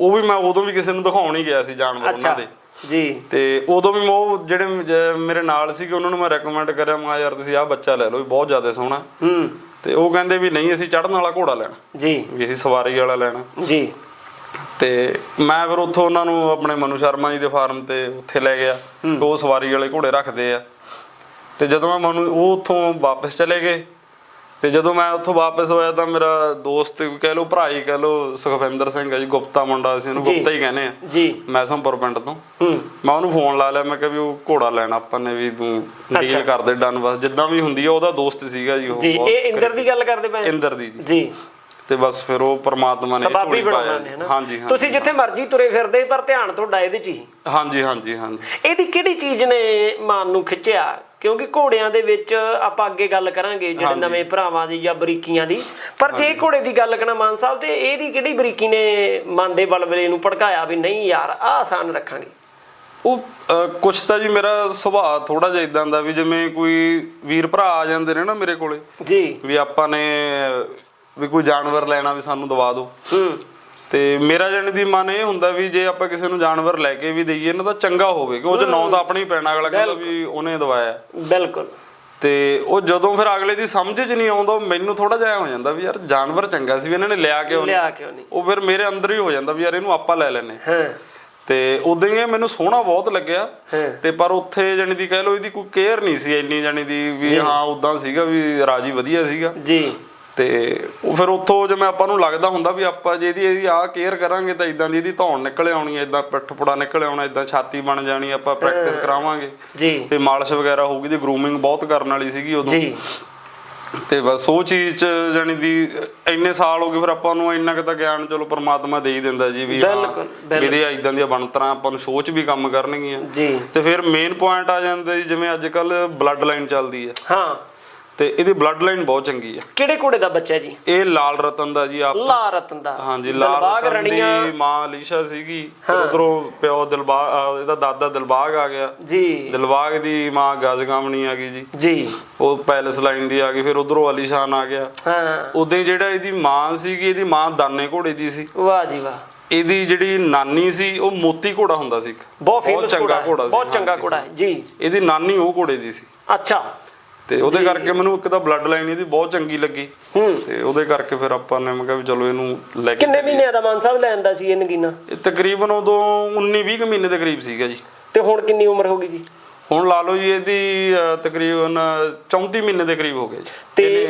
ਉਹ ਵੀ ਮੈਂ ਉਦੋਂ ਵੀ ਕਿਸੇ ਨੂੰ ਦਿਖਾਉਣ ਹੀ ਗਿਆ ਸੀ ਜਾਨਵਰ ਉਹਨਾਂ ਦੇ। ਜੀ। ਤੇ ਉਦੋਂ ਵੀ ਮੈਂ ਉਹ ਜਿਹੜੇ ਮੇਰੇ ਨਾਲ ਸੀਗੇ ਉਹਨਾਂ ਨੂੰ ਮੈਂ ਰეკਮੈਂਡ ਕਰਿਆ ਮੈਂ ਯਾਰ ਤੁਸੀਂ ਆਹ ਬੱਚਾ ਲੈ ਲਓ ਵੀ ਬਹੁਤ ਜ਼ਿਆਦਾ ਸੋਹਣਾ। ਹੂੰ। ਤੇ ਉਹ ਕਹਿੰਦੇ ਵੀ ਨਹੀਂ ਅਸੀਂ ਚੜਨ ਵਾਲਾ ਘੋੜਾ ਲੈਣਾ। ਜੀ। ਵੀ ਅਸੀਂ ਸਵਾਰੀ ਵਾਲਾ ਲੈਣਾ। ਜੀ। ਤੇ ਮੈਂ ਫਿਰ ਉੱਥੋਂ ਉਹਨਾਂ ਨੂੰ ਆਪਣੇ ਮਨੂ ਸ਼ਰਮਾ ਜੀ ਦੇ ਫਾਰਮ ਤੇ ਉੱਥੇ ਲੈ ਗਿਆ। ਉਹ ਸਵਾਰੀ ਵਾਲੇ ਘੋੜੇ ਰੱਖਦੇ ਆ। ਤੇ ਜਦੋਂ ਮੈਂ ਮਨੂ ਉਹ ਉੱਥੋਂ ਵਾਪਸ ਚਲੇ ਗਏ। ਤੇ ਜਦੋਂ ਮੈਂ ਉੱਥੋਂ ਵਾਪਸ ਹੋਇਆ ਤਾਂ ਮੇਰਾ ਦੋਸਤ ਕਹਿ ਲਓ ਭਰਾ ਹੀ ਕਹਿ ਲਓ ਸੁਖਵਿੰਦਰ ਸਿੰਘ ਹੈ ਜੀ ਗੁਪਤਾ ਮੁੰਡਾ ਸੀ ਉਹਨੂੰ। ਗੁਪਤਾ ਹੀ ਕਹਿੰਦੇ ਆ। ਜੀ। ਮੈਸਮਪੁਰ ਪਿੰਡ ਤੋਂ। ਮੈਂ ਉਹਨੂੰ ਫੋਨ ਲਾ ਲਿਆ ਮੈਂ ਕਿਹਾ ਵੀ ਉਹ ਘੋੜਾ ਲੈਣਾ ਆਪਾਂ ਨੇ ਵੀ ਤੂੰ ਡੀਲ ਕਰ ਦੇ ਡਨ ਬਸ। ਜਿੱਦਾਂ ਵੀ ਹੁੰਦੀ ਆ ਉਹਦਾ ਦੋਸਤ ਸੀਗਾ ਜੀ ਉਹ। ਜੀ ਇਹ ਇੰਦਰ ਦੀ ਗੱਲ ਕਰਦੇ ਪਏ? ਇੰਦਰ ਦੀ। ਜੀ। ਤੇ ਬਸ ਫਿਰ ਉਹ ਪ੍ਰਮਾਤਮਾ ਨੇ ਸਬਾਬੀ ਬਣਾਉਣਾ ਨੇ। ਹਨਾ? ਹਾਂਜੀ ਹਾਂਜੀ। ਤੁਸੀਂ ਜਿੱਥੇ ਮਰਜ਼ੀ ਤੁਰੇ ਫਿਰਦੇ ਪਰ ਧਿਆਨ ਤੁਹਾਡਾ ਇਹਦੇ 'ਚ ਹੀ। ਹਾਂਜੀ ਹਾਂਜੀ ਹਾਂਜੀ। ਇਹਦੀ ਕਿਹੜੀ ਚੀਜ਼ ਨੇ ਮਨ ਨੂੰ ਖਿੱਚਿਆ? ਕਿਉਂਕਿ ਘੋੜਿਆਂ ਦੇ ਵਿੱਚ ਆਪਾਂ ਅੱਗੇ ਗੱਲ ਕਰਾਂਗੇ ਜਿਹੜੇ ਨਵੇਂ ਭਰਾਵਾਂ ਦੀ ਜਾਂ ਬਰੀਕੀਆਂ ਦੀ। ਪਰ ਜੇ ਘੋੜੇ ਦੀ ਗੱਲ ਕਰਾਂ ਮਾਨ ਸਾਹਿਬ ਤੇ ਇਹਦੀ ਕਿਹੜੀ ਬਰੀਕੀ ਨੇ ਮਨ ਦੇ ਬਲਬਲੇ ਨੂੰ ਭੜਕਾਇਆ ਵੀ ਨਹੀਂ ਯਾਰ ਆਹ ਆਸਾਨ ਰੱਖਾਂਗੇ। ਉਹ ਕੁਛ ਤਾਂ ਜੀ ਮੇਰਾ ਸੁਭਾਅ ਥੋੜਾ ਜਿਹਾ ਇਦਾਂ ਦਾ ਵੀ ਜਿਵੇਂ ਕੋਈ ਵੀਰ ਭਰਾ ਆ ਜਾਂਦੇ ਨੇ ਨਾ ਮੇਰੇ ਕੋਲੇ ਜੀ। ਵੀ ਆਪਾਂ ਨੇ ਵੀ ਕੋਈ ਜਾਨਵਰ ਲੈਣਾ ਵੀ ਸਾਨੂੰ ਦਵਾ ਦਿਓ। ਹੂੰ। ਤੇ ਮੇਰਾ ਜਾਣੀ ਦੀ ਮਨ ਇਹ ਹੁੰਦਾ ਵੀ ਜੇ ਆਪਾਂ ਕਿਸੇ ਨੂੰ ਜਾਨਵਰ ਲੈ ਕੇ ਵੀ ਦਈਏ ਨਾ ਤਾਂ ਚੰਗਾ ਹੋਵੇ ਕਿ ਉਹ ਚ ਨਾਂ ਤਾਂ ਆਪਣਾ ਹੀ ਪੈਣਾ ਅਗਲਾ ਕਹਿੰਦਾ ਵੀ ਉਹਨੇ ਦਵਾਇਆ। ਬਿਲਕੁਲ। ਤੇ ਉਹ ਜਦੋਂ ਫਿਰ ਅਗਲੇ ਦੀ ਸਮਝ 'ਚ ਨਹੀਂ ਆਉਂਦਾ ਮੈਨੂੰ ਥੋੜਾ ਜਿਹਾ ਹੋ ਜਾਂਦਾ ਵੀ ਯਾਰ ਜਾਨਵਰ ਚੰਗਾ ਸੀ ਵੀ ਇਹਨਾਂ ਨੇ ਲਿਆ ਕਿਉਂ ਨਹੀਂ? ਉਹ ਫਿਰ ਮੇਰੇ ਅੰਦਰ ਹੀ ਹੋ ਜਾਂਦਾ ਵੀ ਯਾਰ ਇਹਨੂੰ ਆਪਾਂ ਲੈ ਲੈਨੇ ਹਾਂ। ਤੇ ਉਦੋਂ ਹੀ ਮੈਨੂੰ ਸੋਹਣਾ ਬਹੁਤ ਲੱਗਿਆ। ਤੇ ਪਰ ਉੱਥੇ ਜਾਣੀ ਦੀ ਕਹਿ ਲਓ ਇਹਦੀ ਕੋਈ ਕੇਅਰ ਨਹੀਂ ਸੀ ਇੰਨੀ ਜਾਣੀ ਦੀ ਵੀ ਹਾਂ ਉਦਾਂ ਸੀਗਾ ਵੀ ਰਾਜੀ ਵਧੀਆ ਸੀਗਾ। ਜੀ। ਤੇ ਉਹ ਫਿਰ ਉੱਥੋਂ ਜਿਵੇਂ ਆਪਾਂ ਨੂੰ ਲੱਗਦਾ ਹੁੰਦਾ ਵੀ ਆਪਾਂ ਜੇ ਇਹਦੀ ਇਹਦੀ ਆਹ ਕੇਅਰ ਕਰਾਂਗੇ ਤਾਂ ਇਦਾਂ ਦੀ ਇਹਦੀ ਧੌਣ ਨਿਕਲ ਆਉਣੀ ਹੈ ਇਦਾਂ ਪਿੱਠ ਪੁੜਾ ਨਿਕਲ ਆਉਣਾ ਇਦਾਂ ਛਾਤੀ ਬਣ ਜਾਣੀ ਆਪਾਂ ਪ੍ਰੈਕਟਿਸ ਕਰਾਵਾਂਗੇ। ਜੀ। ਤੇ ਮਾਲਿਸ਼ ਵਗੈਰਾ ਹੋਊਗੀ ਤੇ ਗਰੂਮਿੰਗ ਬਹੁਤ ਕਰਨ ਵਾਲੀ ਸੀਗੀ ਉਦੋਂ। ਜੀ। ਤੇ ਬਸ ਉਹ ਚੀਜ਼ ਚ ਜਾਣੀ ਦੀ ਇੰਨੇ ਸਾਲ ਹੋ ਗਏ ਫਿਰ ਆਪਾਂ ਨੂੰ ਇੰਨਾ ਕੁ ਤਾਂ ਗਿਆਨ ਚਲੋ ਪ੍ਰਮਾਤਮਾ ਦੇ ਹੀ ਦਿੰਦਾ ਜੀ ਵੀ ਹਾਂ ਇਹਦੇ ਇਦਾਂ ਦੀਆਂ ਬਣਤਰਾਂ ਆਪਾਂ ਨੂੰ ਸੋਚ ਵੀ ਕੰਮ ਕਰਨਗੀਆਂ। ਜੀ। ਤੇ ਫਿਰ ਮੇਨ ਪੁਆਇੰਟ ਆ ਜਾਂਦਾ ਜੀ ਜਿਵੇਂ ਅੱਜ ਕੱਲ ਬਲੱਡ ਲਾਈਨ ਚੱਲਦੀ ਹੈ ਹਾਂ। ਤੇ ਇਹਦੀ ਬਲੱਡ ਲਾਈਨ ਬਹੁਤ ਚੰਗੀ ਆ। ਕਿਹੜੇ ਘੋੜੇ ਦਾ ਬੱਚਾ ਜੀ? ਇਹ ਲਾਲ ਰਤਨ ਦਾ ਜੀ ਆਪ ਲਾ ਰਤਨ ਦਾ। ਹਾਂਜੀ ਲਾਲ ਦਿਲਬਾਗ ਰਤਨ ਰਣੀਆਂ। ਦੀ ਮਾਂ ਅਲੀਸ਼ਾ ਸੀਗੀ। ਉਧਰੋਂ ਪਿਓ ਦਿਲਬਾਗ ਅਹ ਇਹਦਾ ਦਾਦਾ ਦਿਲਬਾਗ ਆ ਗਿਆ। ਜੀ। ਦਿਲਬਾਗ ਦੀ ਮਾਂ ਗਜਗਾਮਣੀ ਆ ਗਈ ਜੀ। ਜੀ। ਉਹ ਪੈਲਸ ਲਾਈਨ ਦੀ ਆ ਗਈ ਫਿਰ ਉਧਰੋਂ ਅਲੀਸ਼ਾਨ ਆ ਗਿਆ। ਹਾਂ। ਉਦੋਂ ਜਿਹੜਾ ਇਹਦੀ ਮਾਂ ਸੀਗੀ ਇਹਦੀ ਮਾਂ ਦਾਨੇ ਘੋੜੇ ਦੀ ਸੀ। ਵਾਹ ਜੀ ਵਾਹ। ਇਹਦੀ ਜਿਹੜੀ ਨਾਨੀ ਸੀ ਉਹ ਮੋਤੀ ਘੋੜਾ ਹੁੰਦਾ ਸੀ। ਇੱਕ। ਬਹੁਤ ਚੰਗਾ ਘੋੜਾ ਸੀ। ਬਹੁਤ ਚੰਗਾ ਹਾਂਜੀ। ਘੋੜਾ ਹੈ। ਜੀ। ਇਹਦੀ ਨਾਨੀ ਉਹ ਘੋੜੇ ਦੀ ਸੀ। ਅੱਛਾ। ਤੇ ਉਹਦੇ ਕਰਕੇ ਮੈਨੂੰ ਇੱਕ ਤਾਂ ਬਲੱਡ ਲਾਈਨ ਇਹਦੀ ਬਹੁਤ ਚੰਗੀ ਲੱਗੀ। ਤੇ ਉਹਦੇ ਕਰਕੇ ਫਿਰ ਆਪਾਂ ਨੇ ਮੈਂ ਕਿਹਾ ਵੀ ਚਲੋ ਇਹਨੂੰ ਲੈ ਕੇ ਕਿੰਨੇ ਮਹੀਨਿਆਂ ਦਾ ਮਾਨ ਸਾਹਿਬ ਲੈਂਦਾ ਸੀ ਇਹ ਨਗੀਨਾ? ਇਹ ਤਕਰੀਬਨ ਉਦੋਂ 19 20 ਮਹੀਨੇ ਦੇ ਕਰੀਬ ਸੀਗਾ ਜੀ। ਤੇ ਹੁਣ ਕਿੰਨੀ ਉਮਰ ਹੋ ਗਈ ਜੀ? ਹੁਣ ਲਾ ਲਓ ਜੀ ਇਹਦੀ ਅਹ, ਤਕਰੀਬਨ 34 ਮਹੀਨੇ ਦੇ ਕਰੀਬ ਹੋ ਗਏ ਜੀ। ਤੇ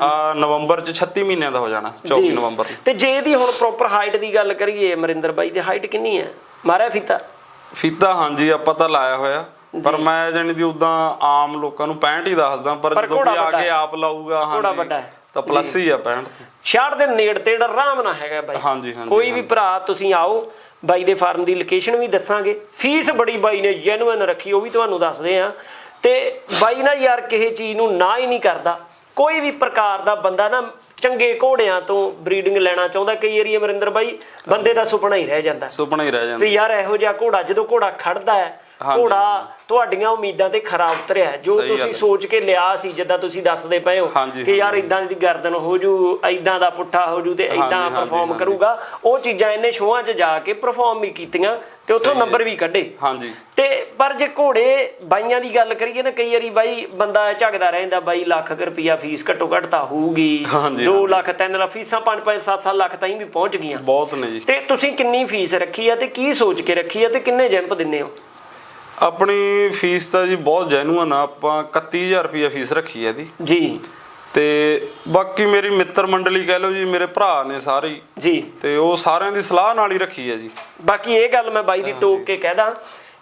ਆ ਨਵੰਬਰ ਚ 36 ਮਹੀਨਿਆਂ ਦਾ ਹੋ ਜਾਣਾ 24 ਜੀ। ਨਵੰਬਰ ਨੂੰ। ਤੇ ਜੇ ਇਹਦੀ ਹੁਣ ਪ੍ਰੋਪਰ ਹਾਈਟ ਦੀ ਗੱਲ ਕਰੀਏ ਅਮਰਿੰਦਰ ਬਾਈ ਦੀ ਹਾਈਟ ਕਿੰਨੀ ਹੈ? ਮਾਰਿਆ ਫੀਤਾ? ਫੀਤਾ ਹਾਂਜੀ ਆਪਾਂ ਤਾਂ ਲਾਇਆ ਹੋਇਆ। ਪਰ ਮੈਂ ਜਾਣੀ ਦੀ ਉਦਾਂ ਆਮ ਲੋਕਾਂ ਨੂੰ 65 ਹੀ ਦੱਸਦਾ ਪਰ ਪਰ ਜਦੋਂ ਘੋੜਾ ਵੀ ਆ ਵੱਡਾ ਕੇ ਹੈ। ਆਪ ਲਾਊਗਾ ਹਾਂਜੀ ਵੱਡਾ ਹੈ। ਤਾਂ ਪਲੱਸ ਹੀ ਆ 65 ਛਾੜ ਦੇ ਨੇੜ ਤੇ ਆਰਾਮ ਨਾ ਹੈਗਾ ਬਾਈ। ਹਾਂਜੀ ਹਾਂਜੀ ਕੋਈ ਵੀ ਭਰਾ ਤੁਸੀਂ ਆਓ ਬਾਈ ਦੇ ਫਾਰਮ ਦੀ ਲੋਕੇਸ਼ਨ ਵੀ ਦੱਸਾਂਗੇ। ਫੀਸ ਬੜੀ ਬਾਈ ਨੇ ਜੈਨੂਇਨ ਰੱਖੀ ਉਹ ਵੀ ਤੁਹਾਨੂੰ ਦੱਸਦੇ ਆ ਤੇ ਬਾਈ ਨਾ ਯਾਰ ਕਿਸੇ ਚੀਜ਼ ਨੂੰ ਨਾ ਹੀ ਨਹੀਂ ਕਰਦਾ। ਕੋਈ ਵੀ ਪ੍ਰਕਾਰ ਦਾ ਬੰਦਾ ਨਾ ਚੰਗੇ ਘੋੜਿਆਂ ਤੋਂ ਬਰੀਡਿੰਗ ਲੈਣਾ ਚਾਹੁੰਦਾ ਕਈ ਏਰੀਆ ਮਰਿੰਦਰ ਬਾਈ ਬੰਦੇ ਦਾ ਸੁਪਨਾ ਹੀ ਰਹਿ ਜਾਂਦਾ। ਸੁਪਨਾ ਹੀ ਰਹਿ ਜਾਂਦਾ। ਵੀ ਯਾਰ ਇਹੋ ਜਿਹਾ ਘੋੜਾ ਜਦੋਂ ਘੋੜਾ ਖੜਦਾ ਹੈ। ਘੋੜਾ ਤੁਹਾਡੀਆਂ ਉਮੀਦਾਂ ਤੇ ਖਰਾ ਉਤਰਿਆ। ਜੋ ਤੁਸੀਂ। ਸੋਚ ਕੇ ਲਿਆ ਸੀ ਜਿੱਦਾਂ ਤੁਸੀਂ ਦੱਸਦੇ ਪਏ ਹੋ ਕਿ ਯਾਰ ਇਦਾਂ ਦੀ ਗਰਦਨ ਹੋ ਜੂ ਇਦਾਂ ਦਾ ਪੁੱਠਾ ਹੋ ਜੂ ਤੇ ਇਦਾਂ ਪਰਫਾਰਮ। ਕਰੂਗਾ ਉਹ ਚੀਜ਼ਾਂ ਇਹਨੇ ਸ਼ੋਆਂ 'ਚ ਜਾ ਕੇ ਪਰਫਾਰਮ ਵੀ ਕੀਤੀਆਂ ਤੇ ਉੱਥੋਂ। ਨੰਬਰ ਵੀ ਕੱਢੇ ਹਾਂਜੀ ਤੇ ਪਰ ਜੇ ਘੋੜੇ ਬਾਈਆਂ ਦੀ ਗੱਲ ਕਰੀਏ ਨਾ ਕਈ ਵਾਰੀ ਬਾਈ ਬੰਦਾ ਝਗਦਾ ਰਹਿੰਦਾ ਬਾਈ ਲੱਖ ਰੁਪਈਆ ਫੀਸ ਘੱਟੋ ਘੱਟ ਤਾਂ ਹੋਊਗੀ ਹਾਂਜੀ, 2 ਹਾਂਜੀ। ਲੱਖ 3 ਲੱਖ ਫੀਸਾਂ 5 5 7 7 ਲੱਖ ਤਾਈਂ ਵੀ ਪਹੁੰਚ ਗਈਆਂ ਬਹੁਤ ਨੇ ਜੀ ਤੇ ਤੁਸੀਂ ਕਿੰਨੀ ਫੀਸ ਰੱਖੀ ਆ ਤੇ ਕੀ ਸੋਚ ਕੇ ਰੱਖੀ ਆ ਤੇ ਕਿੰਨੇ ਜੈਂਪ ਦਿੰਨੇ ਹੋ ਆਪਣੀ ਫੀਸ ਤਾਂ ਜੀ ਬਹੁਤ ਜੈਨੂਅਨ ਆ ਆਪਾਂ 31000 ਰੁਪਏ ਫੀਸ ਰੱਖੀ ਹੈ ਇਹਦੀ। ਜੀ। ਤੇ ਬਾਕੀ ਮੇਰੀ ਮਿੱਤਰ ਮੰਡਲੀ ਕਹਿ ਲਓ ਜੀ ਮੇਰੇ ਭਰਾ ਨੇ ਸਾਰੇ। ਜੀ। ਤੇ ਉਹ ਸਾਰਿਆਂ ਦੀ ਸਲਾਹ ਨਾਲ ਹੀ ਰੱਖੀ ਹੈ ਜੀ। ਬਾਕੀ ਇਹ ਗੱਲ ਮੈਂ ਬਾਈ ਦੀ ਟੋਕ ਕੇ ਕਹਿਦਾ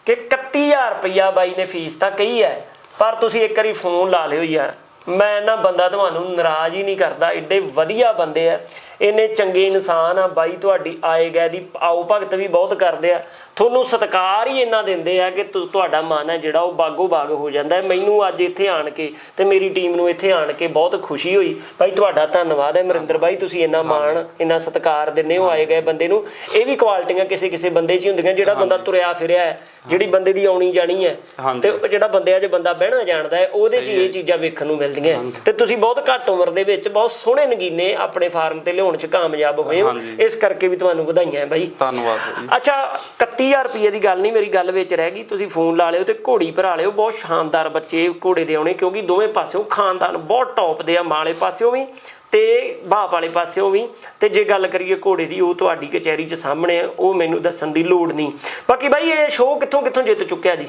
ਕਿ 31000 ਰੁਪਈਆ ਬਾਈ ਨੇ ਫੀਸ ਤਾਂ ਕਹੀ ਹੈ ਪਰ ਤੁਸੀਂ ਇੱਕ ਵਾਰੀ ਫੋਨ ਲਾ ਲਿਓ ਯਾਰ। ਮੈਂ ਨਾ ਬੰਦਾ ਤੁਹਾਨੂੰ ਨਾਰਾਜ਼ ਹੀ ਨਹੀਂ ਕਰਦਾ ਏਡੇ ਵਧੀਆ ਬੰਦੇ ਆ ਇੰਨੇ ਚੰਗੇ ਇਨਸਾਨ ਆ ਬਾਈ ਤੁਹਾਡੀ ਆਏ ਗਏ ਦੀ ਆਓ ਭਗਤ ਵੀ ਬਹੁਤ ਕਰਦੇ ਆ। ਤੁਹਾਨੂੰ ਸਤਿਕਾਰ ਹੀ ਇੰਨਾ ਦਿੰਦੇ ਆ ਕਿ ਤੁਹਾਡਾ ਮਨ ਹੈ ਜਿਹੜਾ ਉਹ ਬਾਗੋ ਬਾਗ ਹੋ ਜਾਂਦਾ ਹੈ। ਮੈਨੂੰ ਅੱਜ ਇੱਥੇ ਆਣ ਕੇ ਤੇ ਮੇਰੀ ਟੀਮ ਨੂੰ ਇੱਥੇ ਆਣ ਕੇ ਬਹੁਤ ਖੁਸ਼ੀ ਹੋਈ। ਭਾਈ ਤੁਹਾਡਾ ਧੰਨਵਾਦ ਹੈ ਮਰਿੰਦਰ ਬਾਈ ਤੁਸੀਂ ਇੰਨਾ ਮਾਣ ਇੰਨਾ ਸਤਿਕਾਰ ਦਿੰਦੇ ਹੋ ਆਏ ਗਏ ਬੰਦੇ ਨੂੰ। ਇਹ ਵੀ ਕੁਆਲਿਟੀਆਂ ਕਿਸੇ ਕਿਸੇ ਬੰਦੇ 'ਚ ਹੀ ਹੁੰਦੀਆਂ ਜਿਹੜਾ ਬੰਦਾ ਤੁਰਿਆ ਫਿਰਿਆ ਹੈ ਜਿਹੜੀ ਬੰਦੇ ਦੀ ਆਉਣੀ ਜਾਣੀ ਹੈ। ਤੇ ਜਿਹੜਾ ਬੰਦਿਆਂ 'ਚ ਬੰਦਾ ਬਹਿਣਾ ਜਾਣਦਾ ਹੈ ਉਹਦੇ 'ਚ ਹੀ ਇਹ ਚੀਜ਼ਾਂ ਵੇਖਣ ਨੂੰ ਮਿਲਦੀਆਂ। ਤੇ ਤੁਸੀਂ ਬਹੁਤ ਘੱਟ ਉਮਰ ਦੇ ਵਿੱਚ ਬਹੁਤ ਸੋਹਣੇ ਨਗੀਨੇ ਆਪਣੇ ਫਾਰਮ ਤੇ ਲਿਆਉਣ 'ਚ ਕਾਮਯਾਬ ਹੋਏ ਹੋ। ਇਸ ਕਰਕੇ ਵੀ ਤੁਹਾਨੂੰ ਵਧਾਈਆਂ ਬਾਈ। ਧੰਨਵਾਦ ਅੱਛਾ 31000 ਰੁਪਏ ਦੀ ਗੱਲ ਨਹੀਂ ਮੇਰੀ ਗੱਲ ਵਿੱਚ ਰਹਿ ਗਈ। ਤੁਸੀਂ ਫੋਨ ਲਾ ਲਿਓ ਤੇ ਘੋੜੀ ਭਰਾ ਲਿਓ। ਬਹੁਤ ਸ਼ਾਨਦਾਰ ਬੱਚੇ ਘੋੜੇ ਦੇ ਆਉਣੇ ਕਿਉਂਕਿ ਦੋਵੇਂ ਪਾਸਿਓਂ ਖਾਨਦਾਨ ਬਹੁਤ ਟੌਪ ਦੇ ਆ ਮਾਲੇ ਪਾਸਿਓਂ ਵੀ ਤੇ ਬਾਪ ਵਾਲੇ ਪਾਸਿਓਂ ਵੀ। ਤੇ ਜੇ ਗੱਲ ਕਰੀਏ ਘੋੜੇ ਦੀ ਉਹ ਤੁਹਾਡੀ ਕਚਹਿਰੀ 'ਚ ਸਾਹਮਣੇ ਆ ਉਹ ਮੈਨੂੰ ਦੱਸਣ ਦੀ ਲੋੜ ਨਹੀਂ। ਬਾਕੀ ਬਾਈ ਇਹ ਸ਼ੋਅ ਕਿੱਥੋਂ ਕਿੱਥੋਂ ਜਿੱਤ ਚੁੱਕਿਆ ਜੀ?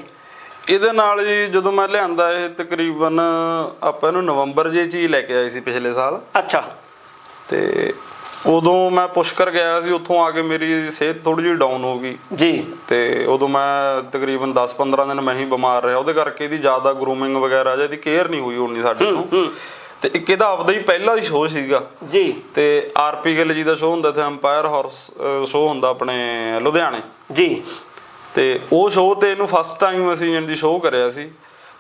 ਇਹਦੇ ਨਾਲ ਜੀ ਜਦੋਂ ਮੈਂ ਲਿਆਂਦਾ ਇਹ ਤਕਰੀਬਨ ਆਪਾਂ ਇਹਨੂੰ ਨਵੰਬਰ ਜੇ ਚ ਹੀ ਲੈ ਕੇ ਆਏ ਸੀ ਪਿਛਲੇ ਸਾਲ। ਅੱਛਾ। ਤੇ ਉਦੋਂ ਮੈਂ ਪੁਸ਼ਕਰ ਗਿਆ ਸੀ ਉੱਥੋਂ ਆ ਕੇ ਮੇਰੀ ਸਿਹਤ ਥੋੜੀ ਜਿਹੀ ਡਾਊਨ ਹੋ ਗਈ। ਜੀ। ਤੇ ਉਦੋਂ ਮੈਂ ਤਕਰੀਬਨ 10-15 ਦਿਨ ਮੈਂ ਹੀ ਬਿਮਾਰ ਰਿਹਾ। ਉਹਦੇ ਕਰਕੇ ਇਹਦੀ ਜ਼ਿਆਦਾ ਗਰੂਮਿੰਗ ਵਗੈਰਾ ਜਾਂ ਇਹਦੀ ਕੇਅਰ ਨਹੀਂ ਹੋਈ ਉਨੀ ਸਾਡੇ ਨੂੰ ਤੇ। ਇੱਕ ਇਹਦਾ ਆਪਦਾ ਹੀ ਪਹਿਲਾ ਹੀ ਸ਼ੋਅ ਸੀਗਾ। ਜੀ। ਤੇ ਆਰਪੀ ਗਿੱਲ ਜੀ ਦਾ ਸ਼ੋਅ ਹੁੰਦਾ ਤੇ ਅੰਪਾਇਰ ਹਾਰਸ ਸ਼ੋਅ ਹੁੰਦਾ ਆਪਣੇ ਲੁਧਿਆਣੇ। ਜੀ। ਤੇ ਉਹ ਸ਼ੋਅ ਤੇ ਇਹਨੂੰ ਫਸਟ ਟਾਈਮ ਅਸੀਂ ਇਹਦੀ ਸ਼ੋਅ ਕਰਿਆ ਸੀ।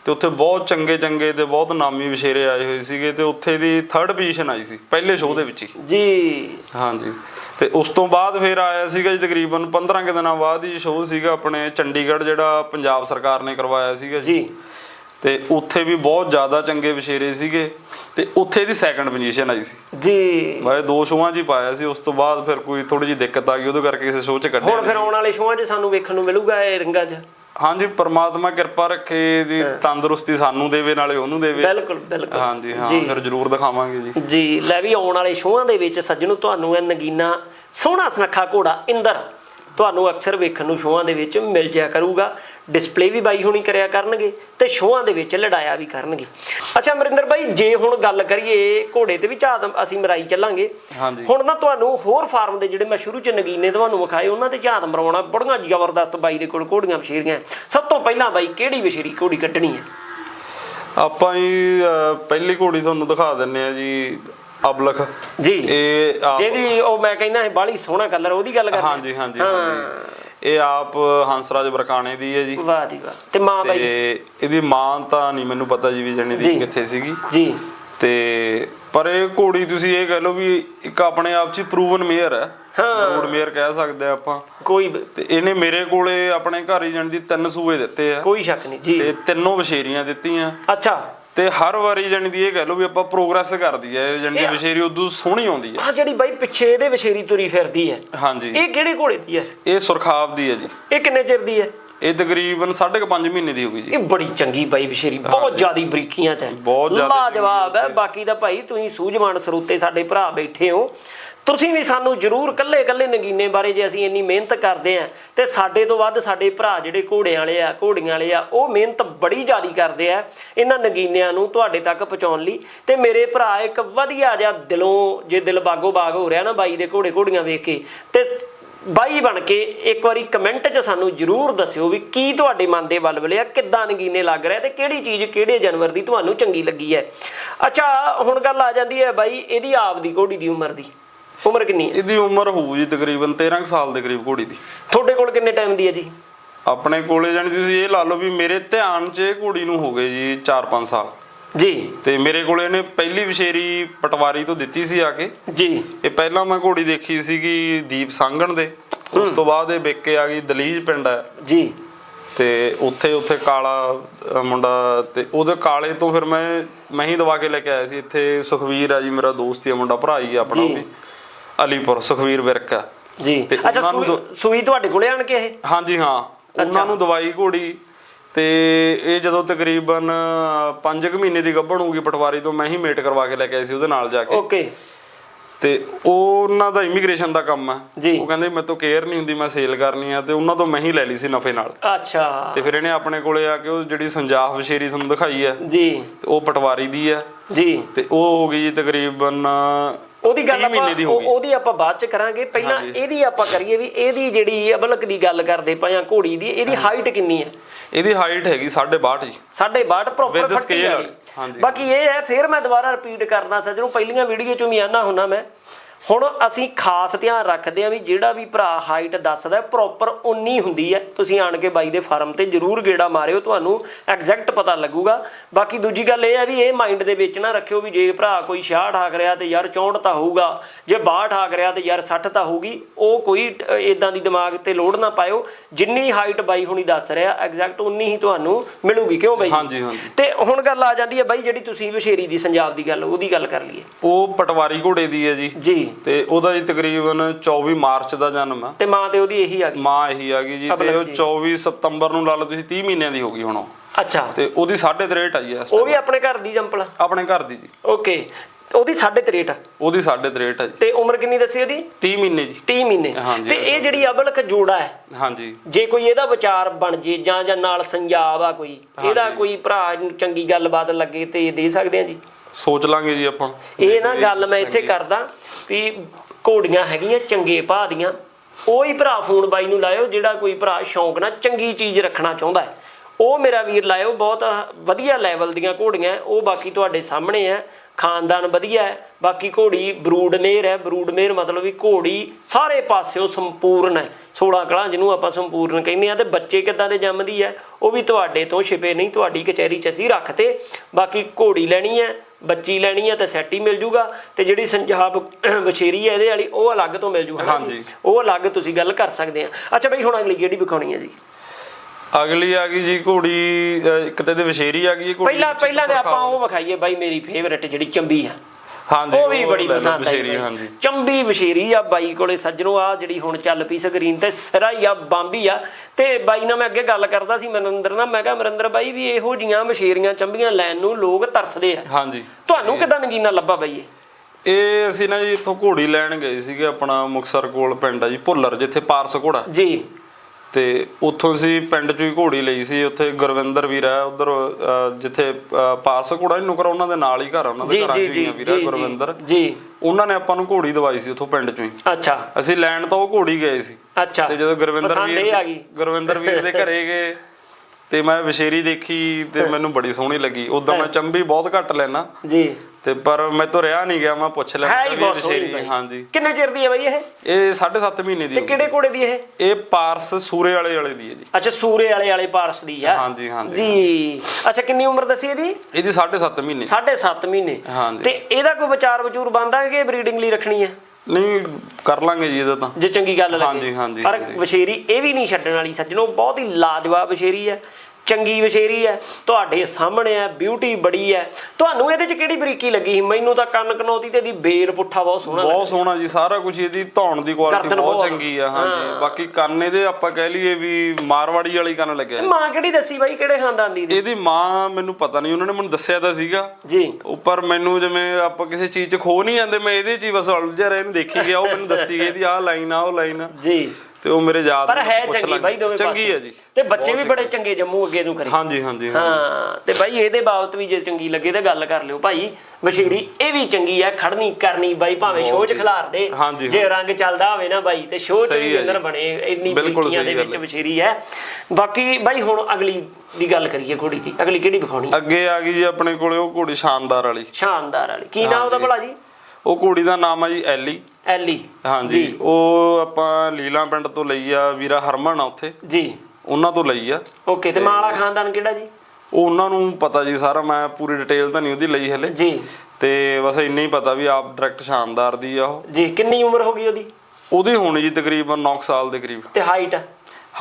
ਤੇ ਉੱਥੇ ਬਹੁਤ ਚੰਗੇ ਚੰਗੇ ਤੇ ਬਹੁਤ ਨਾਮੀ ਵਿਸ਼ੇਰੇ ਆਏ ਹੋਏ ਸੀਗੇ ਤੇ ਉੱਥੇ ਦੀ ਥਰਡ ਪੋਜੀਸ਼ਨ ਆਈ ਸੀ ਪਹਿਲੇ ਸ਼ੋਅ ਦੇ ਵਿੱਚ ਹੀ। ਜੀ। ਹਾਂਜੀ। ਤੇ ਉਸ ਤੋਂ ਬਾਅਦ ਫਿਰ ਆਇਆ ਸੀਗਾ ਜੀ ਤਕਰੀਬਨ 15 ਕੁ ਦਿਨਾਂ ਬਾਅਦ ਹੀ ਸ਼ੋਅ ਸੀਗਾ ਆਪਣੇ ਚੰਡੀਗੜ੍ਹ ਜਿਹੜਾ ਪੰਜਾਬ ਸਰਕਾਰ ਨੇ ਕਰਵਾਇਆ ਸੀਗਾ ਜੀ। ਜੀ। ਤੇ ਉੱਥੇ ਵੀ ਬਹੁਤ ਜ਼ਿਆਦਾ ਚੰਗੇ ਵਿਸ਼ੇਰੇ ਸੀਗੇ ਤੇ ਉੱਥੇ ਦੀ ਸੈਕੰਡ ਪੋਜੀਸ਼ਨ ਆਈ ਸੀ। ਜੀ। ਮੈਂ ਦੋ ਸ਼ੋਆਂ 'ਚ ਹੀ ਪਾਇਆ ਸੀ ਉਸ ਤੋਂ ਬਾਅਦ ਫਿਰ ਕੋਈ ਥੋੜੀ ਜਿਹੀ ਦਿੱਕਤ ਆ ਗਈ ਉਹਦੇ ਕਰਕੇ ਕਿਸੇ ਸ਼ੋਅ 'ਚ ਕੱਢਿਆ ਹੁਣ ਫਿਰ ਆਉਣ ਵਾਲੇ ਸ਼ੋਆਂ 'ਚ ਸਾਨੂੰ ਵੇਖਣ ਨੂੰ ਮਿਲੂਗਾ ਇਹ ਰਿੰਗਾਂ 'ਚ। ਹਾਂਜੀ ਪਰਮਾਤਮਾ ਕਿਰਪਾ ਰੱਖੇ ਦੀ ਤੰਦਰੁਸਤੀ ਸਾਨੂੰ ਦੇਵੇ ਨਾਲੇ ਉਹਨੂੰ ਦੇਵੇ। ਬਿਲਕੁਲ ਬਿਲਕੁਲ। ਹਾਂਜੀ ਹਾਂ ਫਿਰ ਜ਼ਰੂਰ ਦਿਖਾਵਾਂਗੇ ਜੀ। ਜੀ ਲੈ ਵੀ ਆਉਣ ਵਾਲੇ ਸ਼ੋਆਂ ਦੇ ਵਿੱਚ ਸੱਜਣੋ ਤੁਹਾਨੂੰ ਇਹ ਨਗੀਨਾ ਸੋਹਣਾ ਸੁਨੱਖਾ ਘੋੜਾ ਇੰਦਰ ਤੁਹਾਨੂੰ ਅਕਸਰ ਵੇਖਣ ਨੂੰ ਸ਼ੋਆਂ ਦੇ ਵਿੱਚ ਮਿਲ ਜਾਇਆ ਕਰੂਗਾ। ਡਿਸਪਲੇ ਵੀ ਬਾਈ ਹੋਣੀ ਕਰਿਆ ਕਰਨਗੇ ਤੇ ਸ਼ੋਆਂ ਦੇ ਵਿੱਚ ਲੜਾਇਆ ਵੀ ਕਰਨਗੇ। ਅੱਛਾ ਅਮਰਿੰਦਰ ਬਾਈ ਜੇ ਹੁਣ ਗੱਲ ਕਰੀਏ ਘੋੜੇ ਤੇ ਵੀ ਝਾਤ ਅਸੀਂ ਮਰਾਈ ਚੱਲਾਂਗੇ। ਹਾਂਜੀ। ਹੁਣ ਨਾ ਤੁਹਾਨੂੰ ਹੋਰ ਫਾਰਮ ਦੇ ਜਿਹੜੇ ਮੈਂ ਸ਼ੁਰੂ ਚ ਨਗੀਨੇ ਤੁਹਾਨੂੰ ਵਿਖਾਏ ਉਹਨਾਂ ਤੇ ਝਾਤ ਮਰਾਉਣਾ ਬੜੀਆਂ ਜ਼ਬਰਦਸਤ ਬਾਈ ਦੇ ਕੋਲ ਘੋੜੀਆਂ ਬਸ਼ੀਰੀਆਂ ਸਭ ਤੋਂ ਪਹਿਲਾਂ ਬਾਈ ਕਿਹੜੀ ਬਸ਼ੀਰੀ ਘੋੜੀ ਕੱਢਣੀ ਹੈ ਆਪਾਂ ਹੀ ਪਹਿਲੀ ਘੋੜੀ ਤੁਹਾਨੂੰ ਦਿਖਾ ਦਿੰਨੇ ਆ ਜੀ ਅਬਲਖ ਜੀ। ਇਹ ਜਿਹਦੀ ਉਹ ਮੈਂ ਕਹਿੰਦਾ ਬਾਲੀ ਸੋਹਣਾ ਕਲਰ ਉਹਦੀ ਗੱਲ ਕਰਦੇ ਹਾਂਜੀ ਹਾਂਜੀ ਹਾਂਜੀ। ਇਹ ਆਪ ਹੰਸਰਾਜ ਬਰਕਾਣੇ ਦੀ ਹੈ ਜੀ। ਵਾਹ ਜੀ ਵਾਹ। ਤੇ ਮਾਂ ਬਾਈ ਤੇ ਇਹਦੀ ਮਾਂ ਤਾਂ ਨਹੀਂ ਮੈਨੂੰ ਪਤਾ ਜੀ ਵੀ ਜਣੀ। ਦੀ ਕਿੱਥੇ ਸੀਗੀ। ਜੀ। ਤੇ ਪਰ ਇਹ ਘੋੜੀ ਤੁਸੀਂ ਇਹ ਕਹਿ ਲਓ ਵੀ ਇੱਕ ਆਪਣੇ ਆਪ 'ਚ ਪ੍ਰੂਵਨ ਮੇਅਰ ਹੈ। ਹਾਂ। ਰੋਡ ਮੇਅਰ ਕਹਿ ਸਕਦੇ ਆ ਆਪਾਂ। ਕੋਈ ਤੇ ਇਹਨੇ ਮੇਰੇ ਕੋਲੇ ਆਪਣੇ ਘਰ ਹੀ ਜਾਣ ਦੀ ਤਿੰਨ ਸੂਏ ਦਿੱਤੇ ਆ। ਕੋਈ ਸ਼ੱਕ ਨਹੀਂ ਜੀ। ਤੇ ਤਿੰਨੋਂ ਵਿਸ਼ੇਰੀਆਂ ਦਿੱਤੀਆਂ। ਅੱਛਾ। ਤੇ ਹਰ ਵਾਰੀ ਜਾਣੀ ਦੀ ਇਹ ਕਹਿ ਲਓ ਵੀ ਆਪਾਂ ਪ੍ਰੋਗਰੈਸ ਕਰਦੀ ਹੈ ਦੀ ਵਿਸ਼ੇਰੀ ਉਦੋਂ ਸੋਹਣੀ ਆਉਂਦੀ ਹੈ। ਆ ਜਿਹੜੀ ਬਾਈ ਪਿੱਛੇ ਇਹਦੇ ਵਿਸ਼ੇਰੀ ਤੁਰੀ ਫਿਰਦੀ ਹੈ। ਹਾਂਜੀ। ਇਹ ਕਿਹੜੇ ਘੋੜੇ ਦੀ ਹੈ? ਇਹ ਸੁਰਖਾਬ ਦੀ ਹੈ ਜੀ। ਇਹ ਕਿੰਨੇ ਚਿਰ ਦੀ ਹੈ? ਇਹ ਤਕਰੀਬਨ 5.5 ਮਹੀਨੇ ਦੀ ਹੋ ਗਈ ਜੀ। ਇਹ ਬੜੀ ਚੰਗੀ ਬਾਈ ਵਿਸ਼ੇਰੀ ਬਹੁਤ ਜ਼ਿਆਦੀ ਬਰੀਕੀਆਂ ਚ ਹੈ। ਬਹੁਤ ਜ਼ਿਆਦੀ ਲਾਜਵਾਬ ਹੈ। ਬਾਕੀ ਦਾ ਭਾਈ ਤੁਸੀਂ ਸੂਝਵਾਨ ਸਰੋਤੇ ਸਾਡੇ ਭਰਾ ਬੈਠੇ ਹੋ। ਤੁਸੀਂ ਵੀ ਸਾਨੂੰ ਜਰੂਰ ਕੱਲੇ ਕੱਲੇ ਨਗੀਨੇ ਬਾਰੇ ਜੇ ਅਸੀਂ ਇੰਨੀ ਮਿਹਨਤ ਕਰਦੇ ਆ ਤੇ ਸਾਡੇ ਤੋਂ ਵੱਧ ਸਾਡੇ ਭਰਾ ਜਿਹੜੇ ਘੋੜਿਆਂ ਵਾਲੇ ਆ, ਘੋੜੀਆਂ ਵਾਲੇ ਆ, ਉਹ ਮਿਹਨਤ ਬੜੀ ਜ਼ਿਆਦੀ ਕਰਦੇ ਆ ਇਹਨਾਂ ਨਗੀਨਿਆਂ ਨੂੰ ਤੁਹਾਡੇ ਤੱਕ ਪਹੁੰਚਾਉਣ ਲਈ। ਤੇ ਮੇਰੇ ਭਰਾ ਇੱਕ ਵਧੀਆ ਜਿਹਾ ਦਿਲੋਂ ਜੇ ਦਿਲ ਬਾਗੋ ਬਾਗ ਹੋ ਰਿਹਾ ਨਾ ਬਾਈ ਦੇ ਘੋੜੇ ਘੋੜੀਆਂ ਵੇਖ ਕੇ, ਤੇ ਬਾਈ ਬਣ ਕੇ ਇੱਕ ਵਾਰੀ ਕਮੈਂਟ 'ਚ ਸਾਨੂੰ ਜਰੂਰ ਦੱਸਿਓ ਵੀ ਕੀ ਤੁਹਾਡੇ ਮਨ ਦੇ ਬਲਬਲੇ ਆ, ਕਿੱਦਾਂ ਨਗੀਨੇ ਲੱਗ ਰਿਹਾ ਤੇ ਕਿਹੜੀ ਚੀਜ਼, ਕਿਹੜੇ ਜਾਨਵਰ ਦੀ ਤੁਹਾਨੂੰ ਚੰਗੀ ਲੱਗੀ ਹੈ। ਅੱਛਾ, ਹੁਣ ਗੱਲ ਆ ਜਾਂਦੀ ਹੈ ਬਾਈ ਇਹਦੀ ਆਪ ਦੀ ਘੋੜੀ ਦੀ ਉਮਰ ਦੀ। ਉਮਰ ਕਿੰਨੀ ਹੈ? ਇਹਦੀ ਉਮਰ ਹੋਊ ਜੀ ਤਕਰੀਬਨ 13 ਕੁ ਸਾਲ ਦੇ ਕਰੀਬ ਘੋੜੀ ਦੀ। ਤੁਹਾਡੇ ਕੋਲ ਕਿੰਨੇ ਟਾਈਮ ਦੀ ਹੈ ਜੀ? ਆਪਣੇ ਕੋਲੇ ਜਾਣੀ ਤੁਸੀਂ ਇਹ ਲਾ ਲਓ ਵੀ ਮੇਰੇ ਧਿਆਨ 'ਚ ਇਹ ਘੋੜੀ ਨੂੰ ਹੋ ਗਏ ਜੀ 4-5 ਸਾਲ। ਜੀ। ਤੇ ਮੇਰੇ ਕੋਲੇ ਇਹਨੇ ਪਹਿਲੀ ਵਿਸ਼ੇਰੀ ਪਟਵਾਰੀ ਤੋਂ ਦਿੱਤੀ ਸੀ ਆ ਕੇ। ਜੀ। ਇਹ ਪਹਿਲਾਂ ਮੈਂ ਘੋੜੀ ਦੇਖੀ ਸੀਗੀ ਦੀਪ ਸਾਂਗਣ ਦੇ। ਉਸ ਤੋਂ ਬਾਅਦ ਇਹ ਵਿਕ ਕੇ ਆ ਗਈ ਦਲੀਜ ਪਿੰਡ ਹੈ ਜੀ। ਤੇ ਉੱਥੇ ਉੱਥੇ ਕਾਲਾ ਮੁੰਡਾ ਤੇ ਉਹਦੇ ਕਾਲੇ ਤੋਂ ਫਿਰ ਮੈਂ ਮੈਂ ਹੀ ਦਵਾ ਕੇ ਲੈ ਕੇ ਆਇਆ ਸੀ। ਇੱਥੇ ਸੁਖਵੀਰ ਆ ਜੀ ਮੇਰਾ ਦੋਸਤ ਹੀ ਆ ਮੁੰਡਾ ਭਰਾ ਹੀ ਆ ਆਪਣਾ। ਵੀ। ਅਲੀਪੁਰ ਸੁਖਵੀਰ ਵਿਰਕ। ਜੀ। ਤੇ ਅੱਛਾ ਉਹਨਾਂ ਨੂੰ ਸੂਈ- ਸੂਈ ਤੁਹਾਡੇ ਕੋਲੇ ਆਣ ਕੇ ਇਹ? ਹਾਂਜੀ ਹਾਂ। ਉਹਨਾਂ ਨੂੰ ਦਵਾਈ ਘੋੜੀ। ਤੇ ਇਹ ਜਦੋਂ ਤਕਰੀਬਨ 5 ਕੁ ਮਹੀਨੇ ਦੀ ਗੱਭਣ ਹੋਊਗੀ ਪਟਵਾਰੀ ਤੋਂ ਮੈਂ ਹੀ ਮੇਟ ਕਰਵਾ ਕੇ ਲੈ ਕੇ ਆਇਆ ਸੀ ਉਹਦੇ ਨਾਲ ਜਾ ਕੇ। ਓਕੇ। ਤੇ ਉਹ ਉਹਨਾਂ ਦਾ ਇਮੀਗ੍ਰੇਸ਼ਨ ਦਾ ਕੰਮ ਆ। ਜੀ। ਉਹ ਕਹਿੰਦੇ ਮੇਰੇ ਤੋਂ ਕੇਅਰ ਨਹੀਂ ਹੁੰਦੀ ਮੈਂ ਸੇਲ ਕਰਨੀ ਆ ਤੇ ਉਹਨਾਂ ਤੋਂ ਮੈਂ ਹੀ ਲੈ ਲਈ ਸੀ ਨਫੇ ਨਾਲ। ਅੱਛਾ। ਤੇ ਫਿਰ ਇਹਨੇ ਆਪਣੇ ਕੋਲੇ ਆ ਕੇ ਉਹ ਜਿਹੜੀ ਸੰਜਾਫ ਵਿਸ਼ੇਰੀ ਤੁਹਾਨੂੰ ਦਿਖਾਈ ਆ ਜੀ। ਤੇ ਉਹ ਪਟਵਾਰੀ ਦੀ ਆ। ਜੀ। ਤੇ ਉਹ ਹੋ ਗਈ ਜੀ ਤਕਰੀਬਨ ਉਹਦੀ ਗੱਲ 30 ਆਪਾਂ ਹੋ ਉਹਦੀ ਆਪਾਂ ਬਾਅਦ ਚ ਕਰਾਂਗੇ। ਪਹਿਲਾਂ ਇਹਦੀ ਆਪਾਂ ਕਰੀਏ ਵੀ ਇਹਦੀ ਜਿਹੜੀ ਅਬਲਕ ਦੀ ਗੱਲ ਕਰਦੇ ਪਏ ਆ ਘੋੜੀ ਦੀ ਇਹਦੀ ਹਾਈਟ ਕਿੰਨੀ ਹੈ? ਇਹਦੀ ਹਾਈਟ ਹੈਗੀ 62 ਜੀ। ਸਾਢੇ 62 ਪ੍ਰੋਪਰ ਫੱਟੀ ਹਾਂਜੀ। ਬਾਕੀ ਇਹ ਹੈ ਫਿਰ ਮੈਂ ਦੁਬਾਰਾ ਰਿਪੀਟ ਕਰਦਾ ਸੱਜਣੋ ਪਹਿਲੀਆਂ ਵੀਡੀਓ ਚੋਂ ਵੀ ਆਨਾ ਹੁੰਨਾ ਮੈਂ। ਹੁਣ ਅਸੀਂ ਖਾਸ ਧਿਆਨ ਰੱਖਦੇ ਆ ਵੀ ਜਿਹੜਾ ਵੀ ਭਰਾ ਹਾਈਟ ਦੱਸਦਾ ਪ੍ਰੋਪਰ ਉਨੀ ਹੁੰਦੀ ਹੈ। ਤੁਸੀਂ ਆਣ ਕੇ ਬਾਈ ਦੇ ਫਾਰਮ ਤੇ ਜਰੂਰ ਗੇੜਾ ਮਾਰਿਓ ਤੁਹਾਨੂੰ ਐਗਜ਼ੈਕਟ ਪਤਾ ਲੱਗੂਗਾ। ਬਾਕੀ ਦੂਜੀ ਗੱਲ ਇਹ ਹੈ ਵੀ ਇਹ ਮਾਈਂਡ ਦੇ ਵਿੱਚ ਨਾ ਰੱਖਿਓ ਵੀ ਜੇ ਭਰਾ ਕੋਈ 66 ਹਾਕ ਰਿਹਾ ਤੇ ਯਾਰ 64 ਤਾਂ ਹੋਊਗਾ ਜੇ 62 ਹਾਕ ਰਿਹਾ ਤੇ ਯਾਰ 60 ਤਾਂ ਹੋਊਗੀ ਉਹ ਕੋਈ ਇਦਾਂ ਦੀ ਦਿਮਾਗ ਤੇ ਲੋਡ ਨਾ ਪਾਇਓ। ਜਿੰਨੀ ਹਾਈਟ ਬਾਈ ਹੁਣੀ ਦੱਸ ਰਿਹਾ ਐਗਜ਼ੈਕਟ ਉਨੀ ਹੀ ਤੁਹਾਨੂੰ ਮਿਲੂਗੀ। ਕਿਉਂ ਬਾਈ? ਹਾਂਜੀ ਹਾਂਜੀ। ਤੇ ਹੁਣ ਗੱਲ ਆ ਜਾਂਦੀ ਹੈ ਬਾਈ ਜਿਹੜੀ ਤੁਸੀਂ ਵਿਸ਼ੇਰੀ ਦੀ ਸੰਜਾਬ ਦੀ ਗੱਲ ਉਹਦੀ ਗੱਲ ਕਰ ਲਈਏ। ਉਹ ਪਟਵਾਰੀ ਘੋੜੇ ਦੀ ਹੈ ਜੀ। ਜੀ। ਤੇ ਉਹਦਾ ਜੀ ਤਕਰੀਬਨ 24 ਮਾਰਚ ਦਾ ਜਨਮ ਆ। ਤੇ ਮਾਂ ਤੇ ਉਹਦੀ ਇਹੀ ਆ ਗਈ? ਮਾਂ ਇਹੀ ਆ ਗਈ ਜੀ ਤੇ ਉਹ 24 ਸਤੰਬਰ ਨੂੰ ਲਾ ਲਓ ਤੁਸੀਂ 30 ਮਹੀਨਿਆਂ ਦੀ ਹੋ ਗਈ ਹੁਣ ਉਹ। ਅੱਛਾ। ਤੇ ਉਹਦੀ 63 ਆਈ ਐ ਉਹ ਵੀ ਆਪਣੇ ਘਰ ਦੀ ਜੰਪਲ ਆਪਣੇ ਘਰ ਦੀ ਜੀ। ਓਕੇ। ਉਹਦੀ 63 ਉਹਦੀ 63 ਆ ਜੀ। ਤੇ ਉਮਰ ਕਿੰਨੀ ਦੱਸੀ ਉਹਦੀ? 30 ਮਹੀਨੇ ਜੀ। 30 ਮਹੀਨੇ। ਤੇ ਇਹ ਜਿਹੜੀ ਅਬਲਕ ਜੋੜਾ ਹੈ ਹਾਂਜੀ। ਜੇ ਕੋਈ ਇਹਦਾ ਵਿਚਾਰ ਬਣ ਜੇ ਜਾਂ ਜਾਂ ਨਾਲ ਸੰਜਾਬ ਆ ਕੋਈ ਇਹਦਾ ਕੋਈ ਭਰਾ ਚੰਗੀ ਗੱਲਬਾਤ ਲੱਗੇ ਤੇ ਇਹ ਦੇ ਸਕਦੇ ਆ ਜੀ? ਸੋਚ ਲਾਂਗੇ ਜੀ ਆਪਾਂ। ਇਹ ਨਾ ਗੱਲ ਮੈਂ ਇੱਥੇ ਕਰਦਾ ਵੀ ਘੋੜੀਆਂ ਹੈਗੀਆਂ ਚੰਗੇ ਭਾਅ ਦੀਆਂ। ਉਹ ਹੀ ਭਰਾ ਫੋਨ ਬਾਈ ਨੂੰ ਲਾਇਓ ਜਿਹੜਾ ਕੋਈ ਭਰਾ ਸ਼ੌਂਕ ਨਾਲ ਚੰਗੀ ਚੀਜ਼ ਰੱਖਣਾ ਚਾਹੁੰਦਾ ਹੈ। ਉਹ ਮੇਰਾ ਵੀਰ ਲਾਇਓ ਬਹੁਤ ਵਧੀਆ ਲੈਵਲ ਦੀਆਂ ਘੋੜੀਆਂ ਉਹ ਬਾਕੀ ਤੁਹਾਡੇ ਸਾਹਮਣੇ ਹੈ। ਖਾਨਦਾਨ ਵਧੀਆ ਹੈ ਬਾਕੀ ਘੋੜੀ ਬਰੂਡ ਮੇਰ ਹੈ ਬਰੂਡ ਮੇਰ ਮਤਲਬ ਵੀ ਘੋੜੀ ਸਾਰੇ ਪਾਸਿਓਂ ਸੰਪੂਰਨ ਹੈ 16 ਕਲਾਂ ਜਿਹਨੂੰ ਆਪਾਂ ਸੰਪੂਰਨ ਕਹਿੰਦੇ ਆ ਤੇ ਬੱਚੇ ਕਿੱਦਾਂ ਦੇ ਜੰਮਦੀ ਹੈ ਉਹ ਵੀ ਤੁਹਾਡੇ ਤੋਂ ਛਿਪੇ ਨਹੀਂ ਤੁਹਾਡੀ ਕਚਹਿਰੀ 'ਚ ਅਸੀਂ ਰੱਖਤੇ ਬਾਕੀ ਘੋੜੀ ਲੈਣੀ ਹੈ ਬੱਚੀ ਲੈਣੀ ਹੈ ਤਾਂ ਸੈੱਟ ਹੀ ਮਿਲ ਜੂਗਾ ਤੇ ਜਿਹੜੀ ਸੰਜਾਬ ਵਛੇਰੀ ਹੈ ਇਹਦੇ ਵਾਲੀ ਉਹ ਅਲੱਗ ਤੋਂ ਮਿਲ ਜੂਗਾ? ਹਾਂਜੀ। ਉਹ ਅਲੱਗ ਤੁਸੀਂ ਗੱਲ ਕਰ ਸਕਦੇ ਆ ਅੱਛਾ ਬਈ ਹੁਣ ਅਗਲੀ ਕਿਹੜੀ ਵਿਖਾਉਣੀ ਹੈ ਜੀ ਅਗਲੀ ਆ ਗਈ ਜੀ ਘੋੜੀ ਇੱਕ ਤੇ ਦੇ ਵਿਸ਼ੇਰੀ ਆ ਗਈ ਇਹ ਘੋੜੀ ਪਹਿਲਾਂ ਵਿੱਚ ਪਹਿਲਾਂ ਤੇ ਆਪਾਂ ਉਹ ਵਿਖਾਈਏ ਬਾਈ ਮੇਰੀ ਫੇਵਰੇਟ ਜਿਹੜੀ ਚੰਬੀ ਆ। ਹਾਂਜੀ ਉਹ ਵੀ ਬੜੀ ਪਸੰਦ ਆਈ। ਹਾਂਜੀ। ਚੰਬੀ ਵਿਸ਼ੇਰੀ ਆ ਬਾਈ ਕੋਲੇ ਸੱਜਣੋ ਆ ਜਿਹੜੀ ਹੁਣ ਚੱਲ ਪਈ ਸਕਰੀਨ ਤੇ ਸਿਰਾ ਹੀ ਆ ਬੰਬੀ ਆ। ਤੇ ਬਾਈ ਨਾਲ ਮੈਂ ਅੱਗੇ ਗੱਲ ਕਰਦਾ ਸੀ ਮਨਿੰਦਰ ਨਾਲ ਮੈਂ ਕਿਹਾ ਮਰਿੰਦਰ ਬਾਈ ਵੀ ਇਹੋ ਜੀਆਂ ਵਿਸ਼ੇਰੀਆਂ ਚੰਬੀਆਂ ਲੈਣ ਨੂੰ ਲੋਕ ਤਰਸਦੇ ਆ। ਹਾਂਜੀ। ਤੁਹਾਨੂੰ ਕਿਦਾਂ ਨਗੀਨਾ ਲੱਭਾ ਬਾਈ ਇਹ? ਇਹ ਅਸੀਂ ਨਾ ਜੀ ਇੱਥੋਂ ਘੋੜੀ ਲੈਣ ਗਏ ਸੀਗੇ ਆਪਣਾ ਮੁਕਸਰ ਕੋਲ ਪਿੰਡ ਆ ਜੀ ਭੁੱਲਰ ਜਿੱਥੇ ਪਾਰਸ ਘੋੜਾ। ਜੀ। ਤੇ ਉੱਥੋਂ ਅਸੀਂ ਪਿੰਡ ਚੋਂ ਹੀ ਘੋੜੀ ਲਈ ਸੀ ਉੱਥੇ ਗੁਰਵਿੰਦਰ ਵੀਰ ਹੈ ਉਧਰ ਜਿੱਥੇ ਪਾਰਸ ਘੋੜਾ ਹੀ ਨੁਕਰ ਉਹਨਾਂ ਦੇ ਨਾਲ ਹੀ ਘਰ ਉਹਨਾਂ ਦੇ ਘਰਾਂ ਚ ਹੀ ਆ ਵੀਰਾ ਗੁਰਵਿੰਦਰ। ਜੀ। ਉਹਨਾਂ ਨੇ ਆਪਾਂ ਨੂੰ ਘੋੜੀ ਦਵਾਈ ਸੀ ਉੱਥੋਂ ਪਿੰਡ ਚੋਂ ਹੀ। ਅੱਛਾ। ਅਸੀਂ ਲੈਣ ਤਾਂ ਉਹ ਘੋੜੀ ਗਏ ਸੀ। ਅੱਛਾ। ਤੇ ਜਦੋਂ ਗੁਰਵਿੰਦਰ ਵੀਰ ਗੁਰਵਿੰਦਰ ਵੀਰ ਦੇ ਘਰੇ ਗਏ ਤੇ ਮੈਂ ਵਿਸ਼ੇਰੀ ਦੇਖੀ ਤੇ ਮੈਨੂੰ ਬੜੀ ਸੋਹਣੀ ਲੱਗੀ। ਉਦੋਂ ਮੈਂ ਚੰਬੀ ਬਹੁਤ ਘੱਟ ਲੈਣਾ ਜੀ। ਤੇ ਪਰ ਮੈਂ ਤੋਂ ਰਿਹਾ ਨਹੀਂ ਗਿਆ ਮੈਂ ਪੁੱਛ ਲਿਆ ਵੀ ਵਿਸ਼ੇਰੀ ਹਾਂਜੀ। ਕਿੰਨੇ ਚਿਰ ਦੀ ਹੈ ਬਾਈ ਇਹ? ਇਹ 7.5 ਮਹੀਨੇ ਦੀ ਤੇ। ਕਿਹੜੇ ਕੋੜੇ ਦੀ ਇਹ? ਇਹ ਪਾਰਸ ਸੂਰੇ ਵਾਲੇ ਵਾਲੇ ਦੀ ਹੈ ਜੀ। ਅੱਛਾ ਸੂਰੇ ਵਾਲੇ ਵਾਲੇ ਪਾਰਸ ਦੀ ਆ। ਹਾਂਜੀ, ਹਾਂਜੀ। ਜੀ। ਅੱਛਾ ਕਿੰਨੀ ਉਮਰ ਦੱਸੀ ਇਹਦੀ? ਇਹਦੀ 7.5 ਮਹੀਨੇ। 7.5 ਮਹੀਨੇ। ਹਾਂਜੀ। ਤੇ ਇਹਦਾ ਕੋਈ ਵਿਚਾਰ ਵਿਚੂਰ ਬੰਦਾ ਕਿ ਬਰੀਡਿੰਗ ਲਈ ਰੱਖਣੀ ਹੈ? ਨਹੀਂ ਕਰ ਲਾਂਗੇ ਜੀ ਇਹਦਾ ਤਾਂ। ਜੇ ਚੰਗੀ ਗੱਲ ਲੱਗੇ। ਹਾਂਜੀ, ਹਾਂਜੀ, ਪਰ। ਵਸ਼ੇਰੀ ਇਹ ਵੀ ਨਹੀਂ ਛੱਡਣ ਵਾਲੀ ਸੱਜਣੋ ਬਹੁਤ ਹੀ ਲਾਜਵਾਬ ਵਸ਼ੇਰੀ ਹੈ। ਚੰਗੀ ਵਸ਼ੇਰੀ ਹੈ ਤੁਹਾਡੇ ਸਾਹਮਣੇ ਹੈ ਬਿਊਟੀ ਬੜੀ ਹੈ। ਤੁਹਾਨੂੰ ਇਹਦੇ ਚ ਕਿਹੜੀ ਬਰੀਕੀ ਲੱਗੀ ਮੈਨੂੰ ਤਾਂ ਕੰਨ ਕਨੌਤੀ ਤੇ ਦੀ ਬੇਲ ਪੁੱਠਾ ਬਹੁਤ ਸੋਹਣਾ ਬਹੁਤ ਸੋਹਣਾ ਜੀ ਸਾਰਾ ਕੁਝ ਇਹਦੀ ਧੌਣ ਦੀ ਕੁਆਲਿਟੀ ਬਹੁਤ। ਚੰਗੀ ਆ ਹਾਂਜੀ। ਬਾਕੀ ਕੰਨ ਇਹਦੇ ਆਪਾਂ ਕਹਿ ਲਈਏ ਵੀ ਮਾਰਵਾੜੀ ਵਾਲੀ ਕੰਨ ਲੱਗਿਆ ਮਾਂ ਕਿਹੜੀ ਦੱਸੀ ਬਾਈ ਕਿਹੜੇ ਖਾਨਦਾਨ ਦੀ? ਇਹਦੀ ਮਾਂ ਮੈਨੂੰ ਪਤਾ ਨਹੀਂ ਉਹਨਾਂ ਨੇ ਮੈਨੂੰ ਦੱਸਿਆ ਤਾਂ ਸੀਗਾ। ਜੀ। ਉੱਪਰ ਮੈਨੂੰ ਜਿਵੇਂ ਆਪਾਂ ਕਿਸੇ ਚੀਜ਼ 'ਚ ਖੋ ਨਹੀਂ ਜਾਂਦੇ ਮੈਂ ਇਹਦੇ 'ਚ ਹੀ ਬਸ ਉਲਝਿਆ ਰਿਹਾ ਇਹਨੂੰ ਦੇਖੀ ਗਿਆ ਉਹ ਮੈਨੂੰ ਦੱਸੀ ਗਈ ਇਹਦੀ ਆਹ ਲਾਈਨ ਆ ਉਹ ਲਾਈਨ ਆ ਜੀ। ਤੇ ਉਹ ਮੇਰੇ ਯਾਦ ਪਰ ਹੈ ਚੰਗੀ। ਬਾਈ ਦੋਵੇਂ ਚੰਗੀ। ਹੈ ਜੀ। ਤੇ ਬੱਚੇ ਵੀ ਬੜੇ ਚੰਗੇ ਜੰਮੂ ਅੱਗੇ ਨੂੰ ਕਰੇ। ਹਾਂਜੀ ਹਾਂਜੀ। ਹਾਂ ਤੇ ਬਾਈ ਇਹਦੇ ਬਾਬਤ ਵੀ ਜੇ ਚੰਗੀ ਲੱਗੇ ਤਾਂ ਗੱਲ ਕਰ ਲਿਓ ਭਾਈ। ਬਸ਼ੀਰੀ ਇਹ ਵੀ ਚੰਗੀ ਹੈ ਖੜਨੀ ਕਰਨੀ ਬਾਈ ਭਾਵੇਂ ਚ ਖਿਲਾਰ ਦੇ। ਜੇ ਰੰਗ ਚੱਲਦਾ ਹੋਵੇ ਨਾ ਬਾਈ ਤੇ ਸਹੀ ਵੀ ਹੈ ਅੰਦਰ। ਬਣੇ ਇੰਨੀ ਬਿਲਕੁਲ ਦੇ ਵਿੱਚ ਹੈ। ਬਸ਼ੀਰੀ ਹੈ। ਬਾਕੀ ਬਾਈ ਹੁਣ ਅਗਲੀ ਦੀ ਗੱਲ ਕਰੀਏ ਘੋੜੀ ਦੀ। ਅਗਲੀ ਕਿਹੜੀ ਵਿਖਾਉਣੀ ਅੱਗੇ ਆ ਗਈ ਜੀ ਆਪਣੇ ਕੋਲੇ ਉਹ ਘੋੜੀ ਸ਼ਾਨਦਾਰ ਵਾਲੀ। ਸ਼ਾਨਦਾਰ ਵਾਲੀ। ਕੀ ਨਾਮ ਉਹਦਾ ਭਲਾ ਜੀ? ਉਹ ਘੋੜੀ ਦਾ ਨਾਮ ਆ ਜੀ ਐਲੀ। ਐਲੀ। ਹਾਂਜੀ ਉਹ ਆਪਾਂ ਲੀਲਾ ਪਿੰਡ ਤੋਂ ਲਈ ਆ ਵੀਰਾ ਹਰਮਨ ਆ ਉੱਥੇ। ਜੀ। ਉਹਨਾਂ ਤੋਂ ਲਈ ਆ। ਓਕੇ ਤੇ ਮਾਲਾ ਖਾਨਦਾਨ ਕਿਹੜਾ ਜੀ? ਉਹ ਉਹਨਾਂ ਨੂੰ ਪਤਾ ਜੀ ਸਾਰਾ ਮੈਂ ਪੂਰੀ ਡਿਟੇਲ ਤਾਂ ਨਹੀਂ ਉਹਦੀ ਲਈ ਹਲੇ। ਜੀ। ਤੇ ਬਸ ਇੰਨਾ ਹੀ ਪਤਾ ਵੀ ਆਪ ਡਾਇਰੈਕਟ ਸ਼ਾਨਦਾਰ ਦੀ ਆ ਉਹ। ਜੀ ਕਿੰਨੀ ਉਮਰ ਹੋ ਗਈ ਉਹਦੀ? ਉਹਦੀ ਹੋਣੀ ਜੀ ਤਕਰੀਬਨ 9 ਸਾਲ ਦੇ ਕਰੀਬ। ਤੇ ਹਾਈਟ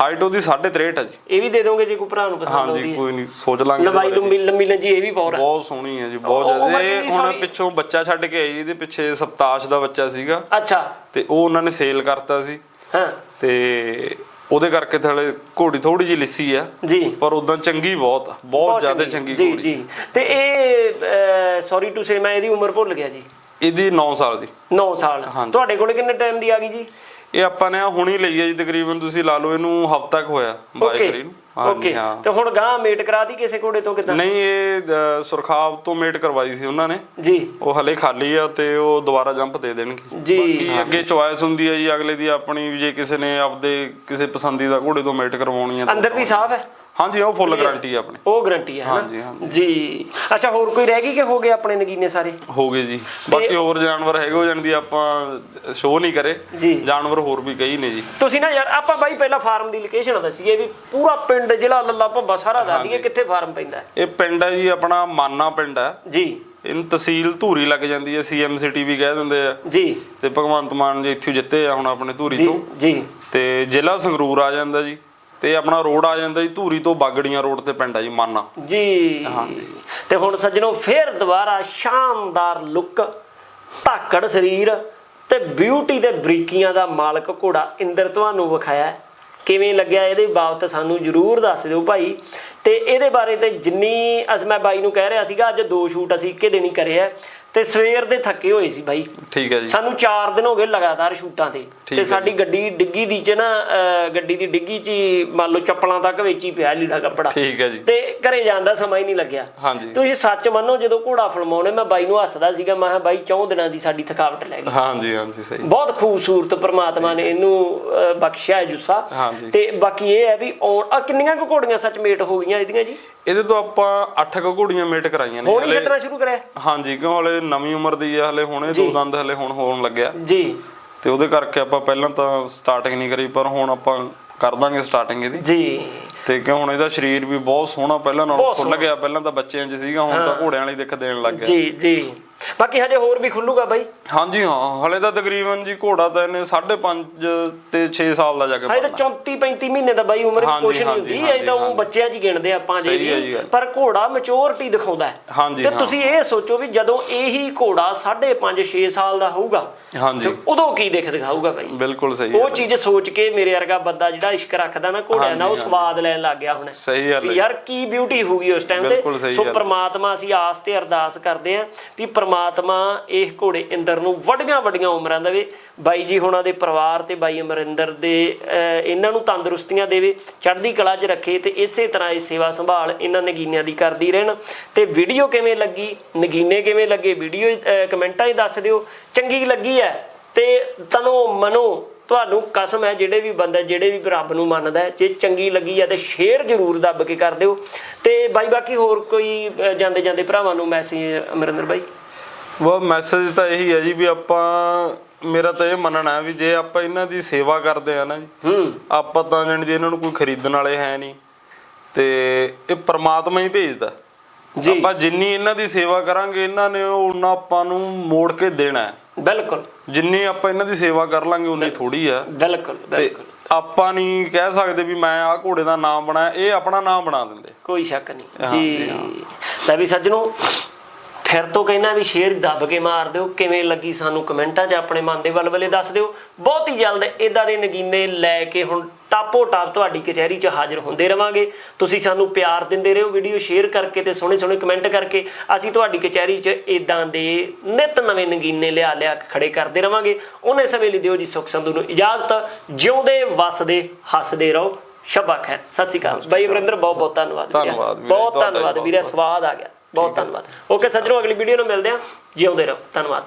ਹਾਈਟ ਉਹਦੀ 63 ਆ ਜੀ। ਇਹ ਵੀ ਦੇ ਦੋਗੇ ਜੇ ਕੋਈ ਭਰਾ ਨੂੰ ਪਸੰਦ ਆਉਂਦੀ ਹਾਂਜੀ ਹੈ? ਕੋਈ ਨਹੀਂ ਸੋਚ ਲਾਂਗੇ ਇਹਦੇ ਲੰਬਾਈ ਬਾਰੇ। ਲੰਬੀ ਲੰਬੀ ਲੰਜੀ ਇਹ ਵੀ ਬਹੁਤ ਹੈ ਬਹੁਤ ਸੋਹਣੀ ਹੈ ਜੀ ਬਹੁਤ ਉਹ- ਉਹ ਜ਼ਿਆਦਾ। ਇਹ ਹੁਣ ਸਾਰੀ- ਪਿੱਛੋਂ ਬੱਚਾ ਛੱਡ ਕੇ ਆਈ ਜੀ ਇਹਦੇ ਪਿੱਛੇ ਸਪਤਾਸ਼ ਦਾ ਬੱਚਾ ਸੀਗਾ। ਅੱਛਾ। ਤੇ ਉਹ ਉਹਨਾਂ ਨੇ ਸੇਲ ਕਰਤਾ ਸੀ। ਹਾਂ। ਤੇ ਉਹਦੇ ਕਰਕੇ ਥਲੇ ਘੋੜੀ ਥੋੜੀ ਜਿਹੀ ਲਿੱਸੀ ਆ। ਜੀ। ਪਰ ਉਦਾਂ ਚੰਗੀ ਬਹੁਤ ਆ। ਬਹੁਤ ਜ਼ਿਆਦਾ ਚੰਗੀ। ਜੀ ਘੋੜੀ। ਜੀ। ਤੇ ਇਹ ਸੌਰੀ ਟੂ ਸੇ ਮੈਂ ਇਹਦੀ ਉਮਰ ਭੁੱਲ ਗਿਆ ਜੀ। ਇਹਦੀ 9 ਸਾਲ ਦੀ। 9 ਸਾਲ। ਤੁਹਾਡੇ ਕੋਲੇ ਕਿੰਨੇ ਟਾਈਮ ਦੀ ਆ ਗਈ ਜੀ? ਇਹ ਆਪਾਂ ਨੇ ਹੁਣੀ ਲਈ ਹੈ ਜੀ ਤਕਰੀਬਨ ਤੁਸੀਂ ਲਾ ਲਓ ਇਹਨੂੰ ਹਫ਼ਤਾ ਕੁ ਹੋਇਆ ਬਾਈ ਕਰੀ ਨੂੰ। ਓਕੇ ਤੇ ਹੁਣ ਗਾਂ ਮੇਟ ਕਰਾਤੀ ਕਿਸੇ ਕੋੜੇ ਤੋਂ ਕਿਦਾਂ? ਨਹੀਂ ਇਹ ਅ, ਸੁਰਖਾਬ ਤੋਂ ਮੇਟ ਕਰਵਾਈ ਸੀ ਉਹਨਾਂ ਨੇ। ਜੀ। ਉਹ ਹਲੇ ਖਾਲੀ ਆ ਤੇ ਉਹ ਦੁਬਾਰਾ ਜੰਪ ਦੇ ਦੇਣਗੇ। ਜੀ। ਬਾਕੀ ਅੱਗੇ ਚੁਆਇਸ ਹੁੰਦੀ ਹੈ ਜੀ ਅਗਲੇ ਦੀ ਆਪਣੀ ਜੇ ਕਿਸੇ ਨੇ ਆਪਦੇ ਕਿਸੇ ਪਸੰਦੀਦਾ ਘੋੜੇ ਤੋਂ ਮੇਟ ਕਰਵਾਉਣੀ ਹੈ ਤਾਂ ਅੰਦਰ ਦੀ ਸਾਫ਼ ਹੈ? ਹਾਂਜੀ ਉਹ ਫੁੱਲ ਗਾਰੰਟੀ ਆਪਣੀ। ਉਹ ਗਰੰਟੀ ਹੈ ਹਾਂਜੀ, ਹਾਂਜੀ। ਜੀ। ਅੱਛਾ ਹੋਰ ਕੋਈ ਰਹਿ ਗਈ ਕਿ ਹੋ ਗਏ ਆਪਣੇ ਨਗੀਨੇ ਸਾਰੇ? ਹੋ ਗਏ ਜੀ। ਬਾਕੀ ਹੋਰ ਜਾਨਵਰ ਹੈਗੇ ਹੋ ਜਾਣ ਦੀ ਆਪਾਂ ਸ਼ੋਅ ਨਹੀਂ ਕਰੇ। ਜੀ। ਜਾਨਵਰ ਹੋਰ ਵੀ ਕਈ ਨੇ ਜੀ। ਤੁਸੀਂ ਨਾ ਯਾਰ ਆਪਾਂ ਬਾਈ ਪਹਿਲਾਂ ਫਾਰਮ ਦੀ ਲੋਕੇਸ਼ਨ ਦੱਸੀਏ ਵੀ ਪੂਰਾ ਪਿੰਡ ਜ਼ਿਲ੍ਹਾ ਲੱਲਾ ਭੱਬਾ ਸਾਰਾ ਦੱਸ ਦਈਏ ਕਿੱਥੇ ਫਾਰਮ ਪੈਂਦਾ ਹੈ। ਇਹ ਪਿੰਡ ਹੈ ਜੀ ਆਪਣਾ ਮਾਨਾ ਪਿੰਡ ਹੈ। ਜੀ। ਇਹਨੂੰ ਤਹਿਸੀਲ ਧੂਰੀ ਲੱਗ ਜਾਂਦੀ ਹੈ ਸੀਐਮ ਸਿਟੀ ਵੀ ਕਹਿ ਦਿੰਦੇ ਆ। ਜੀ। ਤੇ ਭਗਵੰਤ ਮਾਨ ਜੀ ਇੱਥੋਂ ਜਿੱਤੇ ਆ ਹੁਣ ਆਪਣੇ ਧੂਰੀ ਜੀ ਤੋਂ। ਜੀ। ਤੇ ਜ਼ਿਲ੍ਹਾ ਸੰਗਰੂਰ ਆ ਜਾਂਦਾ ਜੀ। ਤੇ ਆਪਣਾ ਰੋਡ ਆ ਜਾਂਦਾ ਜੀ ਧੂਰੀ ਤੋਂ ਬਾਗੜੀਆਂ ਰੋਡ ਤੇ ਪਿੰਡ ਆ ਜੀ ਮਾਨਾ। ਜੀ। ਤੇ ਹੁਣ ਸੱਜਣੋ ਫੇਰ ਦੁਬਾਰਾ ਸ਼ਾਨਦਾਰ ਲੁੱਕ ਧਾਕੜ ਸਰੀਰ ਤੇ ਬਿਊਟੀ ਤੇ ਬਰੀਕੀਆਂ ਦਾ ਮਾਲਕ ਘੋੜਾ ਇੰਦਰ ਤੁਹਾਨੂੰ ਵਿਖਾਇਆ। ਕਿਵੇਂ ਲੱਗਿਆ ਇਹਦੇ ਬਾਬਤ ਸਾਨੂੰ ਜਰੂਰ ਦੱਸ ਦਿਓ ਭਾਈ। ਤੇ ਇਹਦੇ ਬਾਰੇ ਤੇ ਜਿੰਨੀ ਅਸ ਮੈਂ ਬਾਈ ਨੂੰ ਕਹਿ ਰਿਹਾ ਸੀਗਾ ਅੱਜ ਦੋ ਸ਼ੂਟ ਅਸੀਂ ਇੱਕੇ ਦਿਨ ਹੀ ਕਰੇ ਆ ਤੇ ਸਵੇਰ ਦੇ ਥੱਕੇ ਹੋਏ ਸੀ ਬਾਈ। ਠੀਕ ਹੈ ਜੀ। ਸਾਨੂੰ 4 ਦਿਨ ਹੋ ਗਏ ਲਗਾਤਾਰ ਸ਼ੂਟਾਂ ਤੇ। ਤੇ ਸਾਡੀ ਗੱਡੀ ਡਿੱਗੀ ਦੀ ਚ ਨਾ ਗੱਡੀ ਦੀ ਡਿੱਗੀ ਚ ਮੰਨ ਲਓ ਚੱਪਲਾਂ ਤੱਕ ਵਿੱਚ ਹੀ ਪਿਆ ਲੀੜਾ ਕੱਪੜਾ। ਠੀਕ ਹੈ ਜੀ। ਤੇ ਘਰੇ ਜਾਣ ਦਾ ਸਮਾਂ ਹੀ ਨਹੀਂ ਲੱਗਿਆ। ਹਾਂਜੀ। ਤੁਸੀਂ ਸੱਚ ਮੰਨੋ ਜਦੋਂ ਘੋੜਾ ਫਲਮਾਉਣੇ ਮੈਂ ਬਾਈ ਨੂੰ ਹੱਸਦਾ ਸੀਗਾ ਮੈਂ ਕਿਹਾ ਬਾਈ ਚੌਂ ਦਿਨਾਂ ਦੀ ਸਾਡੀ ਥਕਾਵਟ ਲੈ ਗਈ। ਹਾਂਜੀ ਹਾਂਜੀ ਸਹੀ। ਬਹੁਤ ਖੂਬਸੂਰਤ ਪ੍ਰਮਾਤਮਾ ਨੇ ਇਹਨੂੰ ਬਖਸ਼ਿਆ ਜੁੱਸਾ। ਤੇ ਬਾਕੀ ਇਹ ਹੈ ਵੀ ਆ ਕਿੰਨੀਆਂ ਕੁ ਘੋੜੀਆਂ ਸੱਚ ਮੇਟ ਹੋ ਗਈਆਂ ਇਹਦੀਆਂ ਜੀ? ਇਹਦੇ ਤੋਂ ਆਪਾਂ 8 ਕੁ ਘੋੜੀਆਂ ਮੇਟ ਕਰਾਈਆਂ ਨੇ ਹੁਣ ਹਲੇ। ਛੱਡਣਾ ਸ਼ੁਰੂ ਕਰਿਆ? ਹਾਂਜੀ ਕਿਉਂ ਹਲੇ ਨਵੀਂ ਉਮਰ ਦੀ ਆ ਹਲੇ ਹੁਣੇ ਦੋ ਦੰਦ ਹਲੇ ਹੁਣ ਹੋਣ ਲੱਗਿਆ। ਜੀ। ਤੇ ਉਹਦੇ ਕਰਕੇ ਆਪਾਂ ਪਹਿਲਾਂ ਤਾਂ ਸਟਾਰਟਿੰਗ ਨਹੀਂ ਕਰੀ ਪਰ ਹੁਣ ਆਪਾਂ ਕਰ ਦਾਂਗੇ ਸਟਾਰਟਿੰਗ ਇਹਦੀ। ਜੀ। ਤੇ ਕਿਉਂ ਹੁਣ ਇਹਦਾ ਸਰੀਰ ਵੀ ਬਹੁਤ ਸੋਹਣਾ ਪਹਿਲਾਂ ਨਾਲੋਂ ਖੁੱਲ ਗਿਆ ਪਹਿਲਾਂ ਤਾਂ ਬੱਚਿਆਂ 'ਚ ਸੀਗਾ ਹੁਣ ਤਾਂ ਘੋੜਿਆਂ ਵਾਲੀ ਦਿੱਖ ਦੇਣ ਲੱਗ ਗਿਆ। ਜੀ ਜੀ। ਬਾਕੀ ਹਜੇ ਹੋਰ ਵੀ ਖੁੱਲੂਗਾ ਬਾਈ? ਹਾਂਜੀ ਹਾਂ ਹਲੇ ਤਾਂ ਤਕਰੀਬਨ ਜੀ ਘੋੜਾ ਤਾਂ ਇਹਨੇ 5.5 ਤੇ 6 ਸਾਲ ਦਾ ਜਾ ਕੇ ਹਜੇ ਤਾਂ 34 35 ਮਹੀਨੇ ਦਾ ਬਾਈ ਉਮਰ ਕੁਛ ਨਹੀਂ ਹੁੰਦੀ ਇਹ ਤਾਂ ਉਹ। ਬੱਚਿਆਂ 'ਚ ਗਿਣਦੇ ਆਪਾਂ ਜੇ ਵੀ। ਪਰ ਘੋੜਾ ਮੈਚੁਰਿਟੀ ਦਿਖਾਉਂਦਾ ਹੈ। ਤੇ ਤੁਸੀਂ ਇਹ ਸੋਚੋ ਵੀ ਜਦੋਂ ਇਹੀ ਘੋੜਾ 5.5 6 ਸਾਲ ਦਾ ਹੋਊਗਾ ਹਾਂਜੀ। ਉਦੋਂ ਕੀ ਦਿਖ ਦਿਖਾਊਗਾ ਬਾਈ? ਬਿਲਕੁਲ ਸਹੀ ਉਹ ਚੀਜ਼ ਸੋਚ ਕੇ ਮੇਰੇ ਵਰਗਾ ਬੰਦਾ ਜਿਹੜਾ ਇਸ਼ਕ ਰੱਖਦਾ ਨਾ ਘੋੜਿਆਂ ਨਾਲ ਉਹ ਸਵਾਦ ਲੈਣ ਲੱਗ ਗਿਆ ਹੁਣ। ਸਹੀ ਗੱਲ ਯਾਰ ਕੀ ਬਿਊਟੀ ਹੋਊਗੀ ਉਸ ਟਾਈਮ ਤੇ? ਸੋ। ਪ੍ਰਮਾਤਮਾ ਅਸੀਂ ਆਸ ਤੇ ਅਰਦਾਸ ਕਰਦੇ ਆਂ ਵੀ ਪਰਮਾਤਮਾ ਇਹ ਘੋੜੇ ਇੰਦਰ ਨੂੰ ਵੱਡੀਆਂ ਵੱਡੀਆਂ ਉਮਰਾਂ ਦੇਵੇ। ਬਾਈ ਜੀ ਹੁਣਾਂ ਦੇ ਪਰਿਵਾਰ ਤੇ ਬਾਈ ਅਮਰਿੰਦਰ ਦੇ ਇਹਨਾਂ ਨੂੰ ਤੰਦਰੁਸਤੀਆਂ ਦੇਵੇ, ਚੜ੍ਹਦੀ ਕਲਾ 'ਚ ਰੱਖੇ ਤੇ ਇਸੇ ਤਰ੍ਹਾਂ ਇਹ ਸੇਵਾ ਸੰਭਾਲ ਇਹਨਾਂ ਨਗੀਨਿਆਂ ਦੀ ਕਰਦੀ ਰਹਿਣ। ਤੇ ਵੀਡੀਓ ਕਿਵੇਂ ਲੱਗੀ, ਨਗੀਨੇ ਕਿਵੇਂ ਲੱਗੇ, ਵੀਡੀਓ ਕਮੈਂਟਾਂ 'ਚ ਦੱਸ ਦਿਓ, ਚੰਗੀ ਲੱਗੀ ਹੈ ਤੇ ਤਨੋ ਮਨੋ ਤੁਹਾਨੂੰ ਕਸਮ ਹੈ, ਜਿਹੜੇ ਵੀ ਬੰਦਾ, ਜਿਹੜੇ ਵੀ ਰੱਬ ਨੂੰ ਮੰਨਦਾ ਜੇ ਚੰਗੀ ਲੱਗੀ ਹੈ ਤੇ ਸ਼ੇਅਰ ਜ਼ਰੂਰ ਦੱਬ ਕੇ ਕਰ ਦਿਓ। ਤੇ ਬਾਈ, ਬਾਕੀ ਹੋਰ ਕੋਈ ਜਾਂਦੇ ਜਾਂਦੇ ਭਰਾਵਾਂ ਨੂੰ ਮੈਸੇਜ, ਅਮਰਿੰਦਰ ਬਾਈ? ਉਹ ਮੈਸੇਜ ਤਾਂ ਇਹੀ ਹੈ ਜੀ ਵੀ ਆਪਾਂ ਮੇਰਾ ਤਾਂ ਇਹ ਮੰਨਣਾ ਹੈ ਵੀ ਜੇ ਆਪਾਂ ਇਹਨਾਂ ਦੀ ਸੇਵਾ ਕਰਦੇ ਆ ਨਾ ਜੀ ਹੂੰ। ਆਪਾਂ ਤਾਂ ਜਾਣੀ ਜੀ ਇਹਨਾਂ ਨੂੰ ਕੋਈ ਖਰੀਦਣ ਵਾਲੇ ਹੈ ਨਹੀਂ ਤੇ ਇਹ ਪ੍ਰਮਾਤਮਾ ਹੀ ਭੇਜਦਾ। ਜੀ। ਆਪਾਂ ਜਿੰਨੀ ਇਹਨਾਂ ਦੀ ਸੇਵਾ ਕਰਾਂਗੇ ਇਹਨਾਂ ਨੇ ਉਹਨਾਂ ਆਪਾਂ ਨੂੰ ਮੋੜ ਕੇ ਦੇਣਾ ਹੈ। ਬਿਲਕੁਲ। ਜਿੰਨੀ ਆਪਾਂ ਇਹਨਾਂ ਦੀ ਸੇਵਾ ਕਰ ਲਾਂਗੇ ਉਨੀ ਥੋੜੀ ਆ ਬਿਲਕੁਲ ਤੇ ਬਿਲਕੁਲ। ਆਪਾਂ ਨਹੀਂ ਕਹਿ ਸਕਦੇ ਵੀ ਮੈਂ ਆਹ ਘੋੜੇ ਦਾ ਨਾਮ ਬਣਾਇਆ ਇਹ ਆਪਣਾ ਨਾਮ ਬਣਾ ਦਿੰਦੇ। ਕੋਈ ਸ਼ੱਕ ਨਹੀਂ। ਜੀ। ਲੈ ਵੀ ਸੱਜਣੋ ਫਿਰ ਤੋਂ ਕਹਿਣਾ ਵੀ ਸ਼ੇਰ ਦੱਬ ਕੇ ਮਾਰ ਦਿਓ ਕਿਵੇਂ ਲੱਗੀ ਸਾਨੂੰ ਕਮੈਂਟਾਂ 'ਚ ਆਪਣੇ ਮਨ ਦੇ ਵਲਵਲੇ ਦੱਸ ਦਿਓ। ਬਹੁਤ ਹੀ ਜਲਦ ਇਦਾਂ ਦੇ ਨਗੀਨੇ ਲੈ ਕੇ ਹੁਣ ਟਾਪੋ ਟਾਪ ਤੁਹਾਡੀ ਕਚਹਿਰੀ 'ਚ ਹਾਜ਼ਰ ਹੁੰਦੇ ਰਵਾਂਗੇ। ਤੁਸੀਂ ਸਾਨੂੰ ਪਿਆਰ ਦਿੰਦੇ ਰਹੋ ਵੀਡੀਓ ਸ਼ੇਅਰ ਕਰਕੇ ਤੇ ਸੋਹਣੇ ਸੋਹਣੇ ਕਮੈਂਟ ਕਰਕੇ ਅਸੀਂ ਤੁਹਾਡੀ ਕਚਹਿਰੀ 'ਚ ਇਦਾਂ ਦੇ ਨਿਤ ਨਵੇਂ ਨਗੀਨੇ ਲਿਆ ਲਿਆ ਕੇ ਖੜੇ ਕਰਦੇ ਰਵਾਂਗੇ। ਉਹਨੇ ਸਮੇਂ ਲਈ ਦਿਓ ਜੀ ਸੁਖ ਸੰਧੂ ਨੂੰ ਇਜਾਜ਼ਤ। ਜਿਉਂਦੇ ਵਸਦੇ ਹੱਸਦੇ ਰਹੋ। ਸ਼ਬਾ ਖੈਰ। ਸਤਿ ਸ਼੍ਰੀ ਅਕਾਲ। ਬਾਈ ਅਮਰਿੰਦਰ ਬਹੁਤ ਬਹੁਤ ਧੰਨਵਾਦ ਬਹੁਤ ਧੰਨਵਾਦ ਵੀਰੇ। ਸਵਾਦ ਆ ਗਿਆ। ਬਹੁਤ ਧੰਨਵਾਦ। ਓਕੇ ਸੱਜਣੋ ਅਗਲੀ ਵੀਡੀਓ ਨੂੰ ਮਿਲਦੇ ਹਾਂ। ਜਿਉਂਦੇ ਰਹੋ। ਧੰਨਵਾਦ।